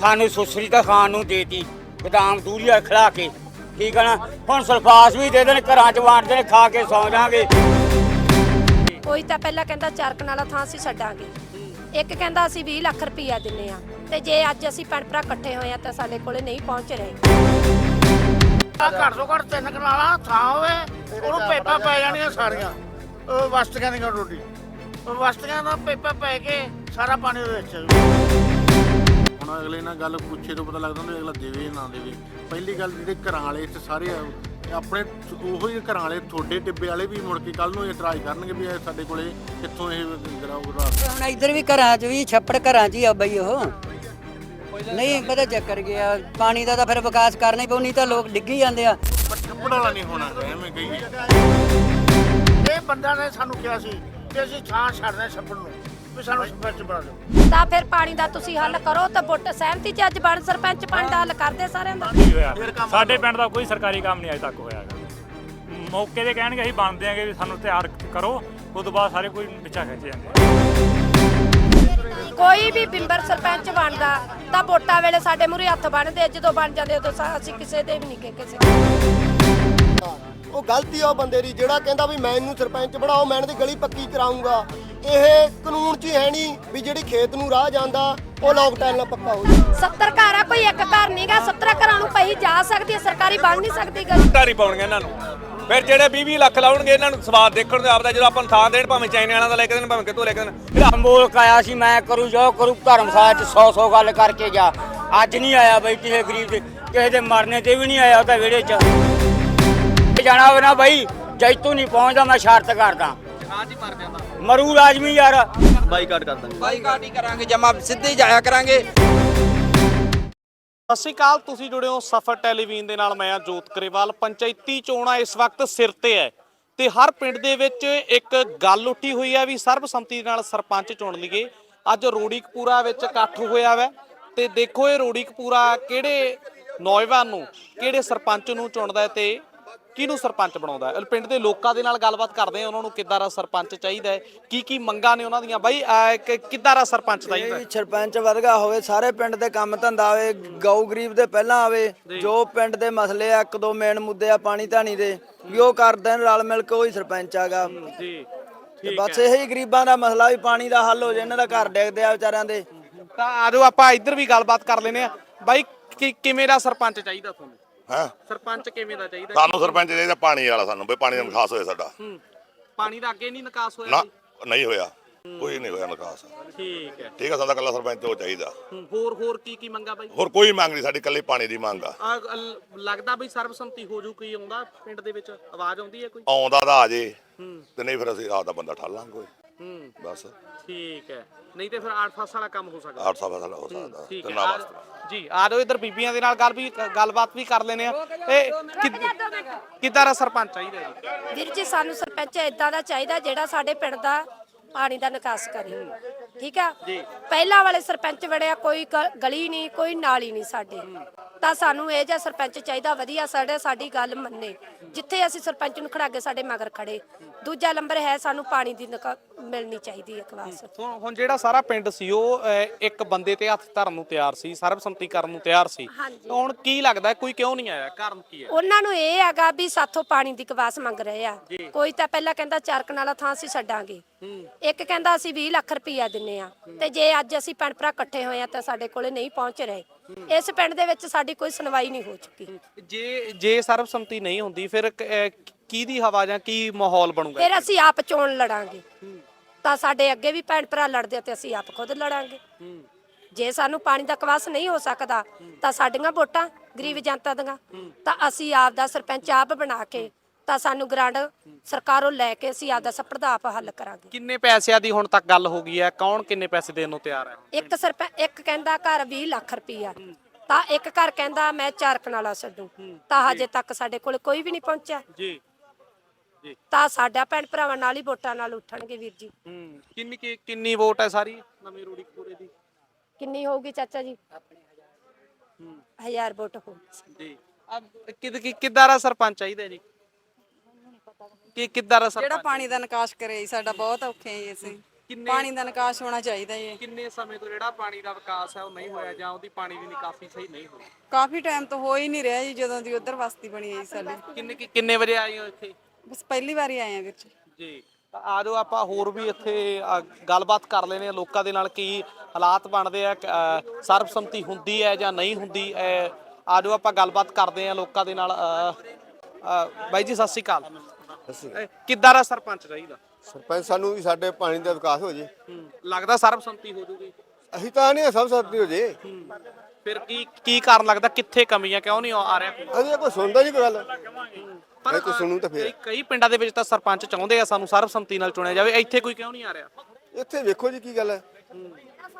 ਸਾਨੂੰ ਸੁਸਰੀ ਤਾਂ ਖਾਣ ਨੂੰ ਦੇਤੀ। ਬਦਾਮ ਦੂਰੀਆ ਖਿਲਾ ਕੇ ਠੀਕ ਹੈ ਨਾ? ਹੁਣ ਸਲਫਾਸ ਵੀ ਦੇ ਦੇਣ ਘਰਾਂ ਚ ਵੰਡਦੇ ਨੇ ਖਾ ਕੇ ਸੌ ਜਾਾਂਗੇ। ਕੋਈ ਤਾਂ ਪਹਿਲਾਂ ਕਹਿੰਦਾ ਚਾਰਕਣ ਵਾਲਾ ਥਾਂ ਅਸੀਂ ਛੱਡਾਂਗੇ। ਇੱਕ ਕਹਿੰਦਾ ਅਸੀਂ 20 ਲੱਖ ਰੁਪਈਆ ਦਿੰਨੇ ਆ। ਤੇ ਜੇ ਅੱਜ ਅਸੀਂ ਭੈਣ ਭਰਾ ਇਕੱਠੇ ਹੋਏ ਆ ਤਾਂ ਸਾਡੇ ਕੋਲੇ ਨਹੀਂ ਪਹੁੰਚ ਰਹੇ। ਘੱਟ ਤੋਂ ਘੱਟ ਤਿੰਨ ਕਨਾਲਾ ਥਾਂ ਹੋਵੇ ਉਹਨੂੰ ਪੇਪਾਂ ਪੈ ਜਾਣੀਆਂ ਸਾਰੀਆਂ। ਉਹ ਵਸਤੀਆਂ ਦੀਆਂ ਰੋਟੀ। ਉਹ ਵਸਤੀਆਂ ਦਾ ਪੇਪਾ ਪੈ ਕੇ ਸਾਰਾ ਪਾਣੀ ਉਹਦੇ ਵਿੱਚ ਹੁਣ ਅਗਲੇ ਨਾਲ ਗੱਲ ਪੁੱਛੇ ਤੋਂ ਪਤਾ ਲੱਗਦਾ ਹੁੰਦਾ ਵੀ ਅਗਲਾ ਦੇਵੇ ਜਾਂ ਨਾ ਦੇਵੇ। ਪਹਿਲੀ ਗੱਲ ਜਿਹੜੇ ਘਰਾਂ ਵਾਲੇ ਇੱਥੇ ਸਾਰੇ ਆ, ਆਪਣੇ ਉਹੋ ਹੀ ਘਰਾਂ ਵਾਲੇ ਤੁਹਾਡੇ ਟਿੱਬੇ ਵਾਲੇ ਵੀ ਮੁੜ ਕੇ ਕੱਲ ਨੂੰ ਇਤਰਾਜ਼ ਕਰਨਗੇ ਵੀ ਇਹ ਸਾਡੇ ਕੋਲੇ ਕਿੱਥੋਂ ਇਹ ਗਰਾਉ ਹੁਣ ਇੱਧਰ ਵੀ ਘਰਾਂ 'ਚ ਵੀ ਛੱਪੜ ਘਰਾਂ 'ਚ ਹੀ ਆ ਬਈ ਉਹ। ਨਹੀਂ ਪਤਾ ਚੱਕਰ ਗਿਆ ਪਾਣੀ ਦਾ ਤਾਂ ਫਿਰ ਵਿਕਾਸ ਕਰਨਾ ਹੀ ਪਊ ਨਹੀਂ ਤਾਂ ਲੋਕ ਡਿੱਗੀ ਜਾਂਦੇ ਆ। ਟੱਪੜ ਵਾਲਾ ਨਹੀਂ ਹੋਣਾ ਐਵੇਂ ਕਹੀਏ। ਇਹ ਬੰਦਾ ਨੇ ਸਾਨੂੰ ਕਿਹਾ ਸੀ ਕਿ ਅਸੀਂ ਥਾਂ ਛੱਡਦੇ ਛੱਪੜ ਨੂੰ। ਵੀ ਸਾਨੂੰ ਸਰਪੰਚ ਬਣਾ ਦਿਓ। ਤਾਂ ਫਿਰ ਪਾਣੀ ਦਾ ਤੁਸੀਂ ਹੱਲ ਕਰੋ ਤਾਂ ਵੋਟ ਸਹਿਮਤੀ ਚ ਅੱਜ ਬਣ ਸਰਪੰਚ ਪਾਣੀ ਦਾ ਹੱਲ ਕਰਦੇ ਸਾਰਿਆਂ ਦਾ। ਨਹੀਂ ਹੋਇਆ। ਸਾਡੇ ਪਿੰਡ ਦਾ ਕੋਈ ਸਰਕਾਰੀ ਕੰਮ ਨਹੀਂ ਅਜੇ ਤੱਕ ਹੋਇਆ ਹੈਗਾ। ਮੌਕੇ ਤੇ ਕਹਿਣਗੇ ਅਸੀਂ ਬਣ ਦਿਆਂਗੇ ਵੀ ਸਾਨੂੰ ਤਿਆਰ ਕਰੋ ਉਸ ਤੋਂ ਬਾਅਦ ਸਾਰੇ ਕੋਈ ਪਿੱਛਾ ਖਿੱਚ ਜਾਂਦੇ ਕੋਈ ਵੀ ਬਿੰਬਰ ਸਰਪੰਚ ਬਣਦਾ ਤਾਂ ਵੋਟਾਂ ਵੇਲੇ ਸਾਡੇ ਮੂਹਰੇ ਹੱਥ ਬਣਦੇ ਜਦੋਂ ਬਣ ਜਾਂਦੇ ਉਦੋਂ ਸਾ- ਅਸੀਂ ਕਿਸੇ ਦੇ ਵੀ ਨਹੀਂ ਕਿ ਕਿਸੇ ਉਹ ਗਲਤੀ ਆ ਉਹ ਬੰਦੇ ਦੀ ਜਿਹੜਾ ਕਹਿੰਦਾ ਵੀ ਮੈਂ ਇਹਨੂੰ ਸਰਪੰਚ ਬਣਾਓ ਮੈਂ ਇਹਦੀ ਗਲੀ ਪੱਕੀ ਕਰਾਉਂਗਾ ਇਹ ਕਾਨੂੰਨ 'ਚ ਹੀ ਹੈ ਨਹੀਂ ਵੀ ਜਿਹੜੀ ਖੇਤ ਨੂੰ ਰਾਹ ਜਾਂਦਾ ਉਹ ਲੋਕ ਟਾਈਲ ਨਾਲ ਪੱਕਾ ਹੋ ਜਾਵੇ। 70 ਘਰ ਆ ਕੋਈ ਇੱਕ ਘਰ ਨਹੀਂਗਾ 70 ਘਰਾਂ ਨੂੰ ਪਈ ਜਾ ਸਕਦੀ ਹੈ ਸਰਕਾਰੀ ਬਣ ਨਹੀਂ ਸਕਦੀ ਗਲੀ। ਢਾਰੀ ਪਾਉਣਗੇ ਇਹਨਾਂ ਨੂੰ। ਫਿਰ ਜਿਹੜੇ 20 20 ਲੱਖ ਲਾਉਣਗੇ ਇਹਨਾਂ ਨੂੰ ਸਵਾਦ ਦੇਖਣ ਦੇ ਆਪਦਾ ਜਦੋਂ ਆਪਾਂ ਨੂੰ ਥਾਂ ਦੇਣ ਭਾਵੇਂ ਚਾਈਨੇ ਵਾਲਿਆਂ ਦਾ ਲੈ ਕੇ ਦੇਣ ਭਾਵੇਂ ਕਿਤੋਂ ਲੈ ਕੇ ਦੇਣ। ਜਿਹੜਾ ਮੋਲਕ ਆਇਆ ਸੀ ਮੈਂ ਕਰੂ ਜੋ ਕਰੂ ਧਰਮਸਾਲਾ ਚ 100 100 ਗੱਲ ਕਰਕੇ ਜਾ। ਅੱਜ ਨਹੀਂ ਆਇਆ ਬਈ ਕਿਸੇ ਗਰੀਬ ਦੇ ਕਿਸੇ ਦੇ ਮਰਨੇ ਤੇ ਵੀ ਨਹੀਂ ਆਇਆ ਉਹਦਾ ਵਿਹੜੇ ਚ। ਜਾਣਾ ਹੋਵੇ ਨਾ ਬਈ ਜੈਤੂ ਨਹੀਂ ਪਹੁੰਚਦਾ ਮੈਂ ਸ਼ਰਤ ਕਰਦਾ। ਹੀ ਮਰ ਜਾਂਦਾ। ਮਰੂ ਲਾਜ਼ਮੀ ਯਾਰ। ਬਾਈਕਾਟ ਕਰ ਦਾਂਗੇ। ਬਾਈਕਾਟ ਹੀ ਕਰਾਂਗੇ ਜਮਾ ਸਿੱਧੇ ਜਾਇਆ ਕਰਾਂਗੇ। ਸਤਿ ਸ਼੍ਰੀ ਅਕਾਲ ਤੁਸੀਂ ਜੁੜੇ ਹੋ ਸਫਰ ਟੈਲੀਵਿਜ਼ਨ ਦੇ ਨਾਲ ਮੈਂ ਆ ਜੋਤ ਕਰੇਵਾਲ। ਪੰਚਾਇਤੀ ਚੋਣਾਂ ਇਸ ਵਕਤ ਸਿਰ ਤੇ ਹੈ ਤੇ ਹਰ ਪਿੰਡ ਦੇ ਵਿੱਚ ਇੱਕ ਗੱਲ ਉੱਠੀ ਹੋਈ ਹੈ ਵੀ ਸਰਬਸੰਮਤੀ ਨਾਲ ਸਰਪੰਚ ਚੁਣ ਲਈਏ। ਅੱਜ ਰੋੜੀਕਪੂਰਾ ਵਿੱਚ ਇਕੱਠ ਹੋਇਆ ਵੈ ਤੇ ਦੇਖੋ ਇਹ ਰੋੜੀਕਪੂਰਾ ਕਿਹੜੇ ਨੌਜਵਾਨ ਨੂੰ ਕਿਹੜੇ ਸਰਪੰਚ ਨੂੰ ਚੁਣਦਾ ਹੈ ਤੇ ਕਿਹਨੂੰ ਸਰਪੰਚ ਬਣਾਉਂਦਾ ਹੈ? ਪਿੰਡ ਦੇ ਲੋਕਾਂ ਦੇ ਨਾਲ ਗੱਲਬਾਤ ਕਰਦੇ ਆ ਉਹਨਾਂ ਨੂੰ ਕਿੱਦਾਂ ਦਾ ਸਰਪੰਚ ਚਾਹੀਦਾ ਹੈ? ਕੀ ਕੀ ਮੰਗਾਂ ਨੇ ਉਹਨਾਂ ਦੀਆਂ? ਬਾਈ ਅਹ, ਕਿ- ਕਿੱਦਾਂ ਦਾ ਸਰਪੰਚ ਚਾਹੀਦਾ ਹੈ? ਸਰਪੰਚ ਵਧਗਾ ਹੋਵੇ ਸਾਰੇ ਪਿੰਡ ਦੇ ਕੰਮ ਧੰਦਾ ਹੋਵੇ ਗਊ ਗਰੀਬ ਦੇ ਪਹਿਲਾਂ ਆਵੇ ਜੋ। ਪਿੰਡ ਦੇ ਮਸਲੇ ਆ ਇੱਕ ਦੋ ਮੇਨ ਮੁੱਦੇ ਆ ਪਾਣੀ ਧਾਣੀ ਦੇ ਵੀ ਉਹ ਕਰ ਦੇਣ ਰਲ ਮਿਲ ਕੇ ਉਹੀ ਸਰਪੰਚ ਆਗਾ। ਜੀ ਤੇ ਬਸ ਇਹੀ ਗਰੀਬਾਂ ਦਾ ਮਸਲਾ ਵੀ ਪਾਣੀ ਦਾ ਹੱਲ ਹੋ ਜਾਏ ਇਹਨਾਂ ਦਾ ਘਰ ਡਿੱਗਦੇ ਆ ਵਿਚਾਰਿਆਂ ਦੇ। ਤਾਂ ਆਜੋ ਆਪਾਂ ਇੱਧਰ ਵੀ ਗੱਲਬਾਤ ਕਰ ਲੈਨੇ ਆ ਬਾਈ ਕਿ- ਕਿਵੇਂ ਦਾ ਸਰਪੰਚ ਚਾਹੀਦਾ ਤੁਹਾਨੂੰ? ਹਾਂ? ਸਰਪੰਚ ਕਿਵੇਂ ਦਾ ਚਾਹੀਦਾ? ਸਾਨੂੰ ਸਰਪੰਚ ਚਾਹੀਦਾ ਪਾਣੀ ਵਾਲਾ ਸਾਨੂੰ ਬਈ ਪਾਣੀ ਦਾ ਨਿਕਾਸ ਹੋਏ ਸਾਡਾ। ਹੂੰ ਪਾਣੀ ਦਾ ਅੱਗੇ ਨਹੀਂ ਨਿਕਾਸ ਹੋਇਆ ਨਾ ਜੀ? ਨਹੀਂ ਹੋਇਆ। ਕੋਈ ਨਹੀਂ ਹੋਇਆ ਨਿਕਾਸ। ਠੀਕ ਹੈ। ਠੀਕ ਆ ਸਾਡਾ ਕੱਲਾ ਸਰਪੰਚ ਉਹ ਚਾਹੀਦਾ। ਹੂੰ, ਹੋਰ ਹੋਰ ਕੀ ਕੀ ਮੰਗਾ ਬਾਈ? ਹੋਰ ਕੋਈ ਮੰਗ ਨਹੀਂ ਸਾਡੀ ਕੱਲੀ ਪਾਣੀ ਦੀ ਮੰਗ ਆ। ਆ ਲ- ਲੱਗਦਾ ਬਈ ਸਰਬਸੰਮਤੀ ਹੋ ਜੂ ਕੋਈ ਆਉਂਦਾ ਪਿੰਡ ਦੇ ਵਿੱਚ? ਆਵਾਜ਼ ਆਉਂਦੀ ਹੈ ਕੋਈ? ਆਉਂਦਾ ਤਾਂ ਆ ਜੇ। ਹੂੰ। ਤੇ ਨਹੀਂ ਫਿਰ ਅਸੀਂ ਆਪਦਾ ਬੰਦਾ ਠਾਲਾਂਗੇ ਕੋਈ। ਹੂੰ। ਬਸ। ਠੀਕ ਹੈ। ਨਹੀਂ ਤੇ ਫਿਰ ਆਠ ਫਸ ਵਾਲਾ ਕੰਮ ਹੋ ਸਕਦਾ। 800 ਫਸਲ ਹੋ ਸਕਦਾ। ਠੀਕ ਤੇ ਹੈ। ਨਾ ਆ- ਵਾਸਤੇ ਜੀ ਆ ਜਾਓ ਇੱਧਰ ਬੀਬੀਆਂ ਦੇ ਨਾਲ ਗੱਲ ਵੀ ਗੱਲਬਾਤ ਵੀ ਕਰ ਲੈਨੇ ਆ। ਇਹ ਕਿੱਦ- ਕਿੱਦਾਂ ਦਾ ਸਰਪੰਚ ਚਾਹੀਦਾ ਜੀ? ਵੀਰ ਜੀ ਸਾਨੂੰ ਸਰਪੰਚ ਇਦਾਂ ਦਾ ਚਾਹੀਦਾ ਜਿਹੜਾ ਸਾਡੇ ਪਿੰਡ ਦਾ ਪਾਣੀ ਦਾ ਨਿਕਾਸ ਕਰੇ। ਠੀਕ ਆ? ਪਹਿਲਾਂ ਵਾਲੇ ਸਰਪੰਚ ਵੜਿਆ ਕੋਈ ਗ- ਗਲੀ ਨਹੀਂ ਕੋਈ ਨਾਲੀ ਨਹੀਂ ਸਾਡੇ। ਤਾਂ ਸਾਨੂੰ ਇਹ ਜਿਹਾ ਸਰਪੰਚ ਚਾਹੀਦਾ ਵਧੀਆ ਸਾਡੇ ਸਾਡੀ ਗੱਲ ਮੰਨੇ। ਜਿੱਥੇ ਅਸੀਂ ਸਰਪੰਚ ਨੂੰ ਖੜਾਗੇ ਸਾਡੇ ਮਗਰ ਖੜੇ। ਦੂਜਾ ਨੰਬਰ ਹੈ ਸਾਨੂੰ ਪਾਣੀ ਦੀ ਨਿਕਾ- ਮਿਲਣੀ ਚਾਹੀਦੀ ਹੈ ਇੱਕ ਵਾਰ। ਹੁਣ ਹੁਣ ਜਿਹੜਾ ਸਾਰਾ ਪਿੰਡ ਸੀ ਉਹ ਅਹ, ਇੱਕ ਬੰਦੇ ਤੇ ਹੱਥ ਧਰਨ ਨੂੰ ਤਿਆਰ ਸੀ ਸਰਬਸੰਮਤੀ ਕਰਨ ਨੂੰ ਤਿਆਰ ਸੀ। ਹਾਂਜੀ। ਹੁਣ ਕੀ ਲੱਗਦਾ ਕੋਈ ਕਿਉਂ ਨਹੀਂ ਆਇਆ? ਕਾਰਨ ਕੀ ਹੈ? ਉਹਨਾਂ ਨੂੰ ਇਹ ਹੈਗਾ ਵੀ ਸਾਥੋਂ ਪਾਣੀ ਦੀ ਕਵਾਸ ਮੰਗ ਰਹੇ ਆ। ਕੋਈ ਤਾਂ ਪਹਿਲਾਂ ਕਹਿੰਦਾ ਚਾਰਕਣ ਵਾਲਾ ਥਾਂ ਅਸੀਂ ਛੱਡਾਂਗੇ। ਇੱਕ ਕਹਿੰਦਾ ਅਸੀਂ 20 ਲੱਖ ਰੁਪਈਆ ਦਿੰਨੇ ਆ। ਤੇ ਜੇ ਅੱਜ ਅਸੀਂ ਭੈਣ ਭਰਾ ਇਕੱਠੇ ਹੋਏ ਆ ਤਾਂ ਸਾਡੇ ਕੋਲੇ ਨਹੀਂ ਪਹੁੰਚ ਰਹੇ। ਇਸ ਪਿੰਡ ਦੇ ਵਿੱਚ ਸਾਡੀ ਕੋਈ ਸੁਣਵਾਈ ਨਹੀਂ ਹੋ ਚੁੱਕੀ। ਜੇ ਜੇ ਸਰਬਸੰਮਤੀ ਨਹੀਂ ਹੁੰਦੀ ਫਿਰ ਕ- ਅਹ, ਕਿਹਦੀ ਹਵਾ ਜਾਂ ਕੀ ਮਾਹੌਲ ਬਣੂਗਾ ਫਿਰ ਅਸੀਂ ਆਪ ਚੋਣ ਲੜਾਂਗੇ। ਤਾਂ ਸਾਡੇ ਅੱਗੇ ਵੀ ਭੈਣ ਭਰਾ ਲੜਦੇ ਆ ਤੇ ਅਸੀਂ ਆਪ ਖੁਦ ਲੜਾਂਗੇ। ਜੇ ਸਾਨੂੰ ਪਾਣੀ ਦਾ ਕਵਾਸ ਨਹੀਂ ਹੋ ਸਕਦਾ ਤਾਂ ਸਾਡੀਆਂ ਵੋਟਾਂ ਗਰੀਬ ਜਨਤਾ ਦੀਆਂ। ਤਾਂ ਅਸੀਂ ਆਪ ਦਾ ਸਰਪੰਚ ਆਪ ਬਣਾ ਕੇ ਤਾਂ ਸਾਨੂੰ ਗ੍ਰਾਂਟ ਸਰਕਾਰੋਂ ਲੈ ਕੇ ਅਸੀਂ ਆਪ ਦਾ ਸੱਪੜ ਦਾ ਆਪ ਹੱਲ ਕਰਾਂਗੇ। ਕਿੰਨੇ ਪੈਸਿਆਂ ਦੀ ਹੁਣ ਤੱਕ ਗੱਲ ਹੋ ਗਈ ਹੈ? ਕੌਣ ਕਿੰਨੇ ਪੈਸੇ ਦੇਣ ਨੂੰ ਤਿਆਰ ਹੈ? ਇੱਕ ਸਰਪੰਚ ਇੱਕ ਕਹਿੰਦਾ ਘਰ 20 ਲੱਖ ਰੁਪਈਆ। ਤਾਂ ਇੱਕ ਘਰ ਕਹਿੰਦਾ ਮੈਂ ਚਾਰ ਕਨਾਲਾ ਛੱਡੂ ਤਾਂ ਹਜੇ ਤੱਕ ਸਾਡੇ ਕੋਲ ਕੋਈ ਵੀ ਨਹੀਂ ਪਹੁੰਚਿਆ। ਜੀ। ਤਾਂ ਸਾਡਾ ਭੈਣ ਭਰਾਵਾਂ ਨਾਲ ਹੀ ਵੋਟਾਂ ਨਾਲ ਉੱਠਣਗੇ ਵੀਰ ਜੀ। ਹੂੰ ਕਿੰਨੀ ਕੀ- ਕਿੰਨੀ ਵੋਟ ਹੈ ਸਾਰੀ ਨਵੀਂ ਰੂੜੀ ਪੂਰੇ ਦੀ? ਕਿੰਨੀ ਹੋਊਗੀ ਚਾਚਾ ਜੀ? ਹਜ਼ਾਰ ਵੋਟ ਹੋਊਗੀ। ਜੀ। ਅਬ ਕਿਦ ਕਿ- ਕਿੱਦਾਂ ਦਾ ਸਰਪੰਚ ਚਾਹੀਦਾ ਜੀ? ਕੀ ਕਿੱਦਾਂ ਦਾ ਜਿਹੜਾ ਸਰਪੰਚ? ਪਾਣੀ ਦਾ ਨਿਕਾਸ ਕਰੇ ਜੀ, ਸਾਡਾ ਬਹੁਤ ਔਖੇ ਜੀ ਅਸੀਂ। ਕਿੰਨੇ ਪਾਣੀ ਦਾ ਨਿਕਾਸ ਹੋਣਾ ਚਾਹੀਦਾ ਜੀ। ਕਿੰਨੇ ਸਮੇਂ ਤੋਂ ਜਿਹੜਾ ਪਾਣੀ ਦਾ ਵਿਕਾਸ ਹੈ ਉਹ ਨਹੀਂ ਹੋਇਆ ਜਾਂ ਉਹਦੀ ਪਾਣੀ ਦੀ ਨਿਕਾਸੀ ਸਹੀ ਨਹੀਂ ਹੋਈ? ਕਾਫੀ ਟਾਈਮ ਤੋਂ ਹੋ ਹੀ ਨਹੀਂ ਰਿਹਾ ਜੀ ਜਦੋਂ ਦੀ ਉਧਰ ਬਸਤੀ ਬਣੀ ਹੈ ਜੀ ਸਾਡੀ। ਕਿੰਨੇ ਕਿ- ਕਿੰਨੇ ਵਜੇ ਆਏ ਹੋ ਇੱਥੇ? ਬਸ ਪਹਿਲੀ ਵਾਰੀ ਆਏ ਆ ਵੀਰ ਜੀ ਜੀ ਤਾਂ ਆ ਜਾਓ ਆਪਾਂ ਹੋਰ ਵੀ ਇੱਥੇ ਅ, ਗੱਲਬਾਤ ਕਰ ਲੈਨੇ ਆ ਲੋਕਾਂ ਦੇ ਨਾਲ ਕੀ ਹਾਲਾਤ ਬਣਦੇ ਆ ਅ, ਸਰਬਸੰਮਤੀ ਹੁੰਦੀ ਹੈ ਜਾਂ ਨਹੀਂ ਹੁੰਦੀ ਅ, ਆ ਜਾਓ ਆਪਾਂ ਗੱਲਬਾਤ ਕਰਦੇ ਆ ਲੋਕਾਂ ਦੇ ਨਾਲ ਅ, ਅ, ਬਾਈ ਜੀ ਸਤਿ ਸ਼੍ਰੀ ਅਕਾਲ। ਅ, ਕਿੱਦਾਂ ਦਾ ਸਰਪੰਚ ਚਾਹੀਦਾ ਸਰਪੰਚ ਸਾਨੂੰ ਵੀ ਸਾਡੇ ਪਾਣੀ ਦਾ ਵਿਕਾਸ ਹੋ ਜੇ। ਲੱਗਦਾ ਸਰਬਸੰਮਤੀ ਹੋ ਜੂਗੀ? ਅਸੀਂ ਤਾਂ ਨਹੀਂ ਸਭ ਹੋ ਜੇ। ਫਿਰ ਕੀ ਕੀ ਕਾਰਨ ਲੱਗਦਾ? ਕਿੱਥੇ ਕਮੀਆਂ? ਕਿਉਂ ਨਹੀਂ ਆ ਰਿਹਾ ਅਸੀਂ ਕੋਈ ਸੁਣਦਾ ਨਹੀਂ ਕੋਈ ਗੱਲ। ਪਰ ਇਹ ਕੋਈ ਸੁਣੂ ਤਾਂ ਫਿਰ ਕਈ ਕਈ ਪਿੰਡਾਂ ਦੇ ਵਿੱਚ ਤਾਂ ਸਰਪੰਚ ਚਾਹੁੰਦੇ ਆ ਸਾਨੂੰ ਸਰਬਸੰਮਤੀ ਨਾਲ ਚੁਣਿਆ ਜਾਵੇ। ਇੱਥੇ ਕੋਈ ਕਿਉਂ ਨਹੀਂ ਆ ਰਿਹਾ? ਇੱਥੇ ਵੇਖੋ ਜੀ ਕੀ ਗੱਲ ਹੈ।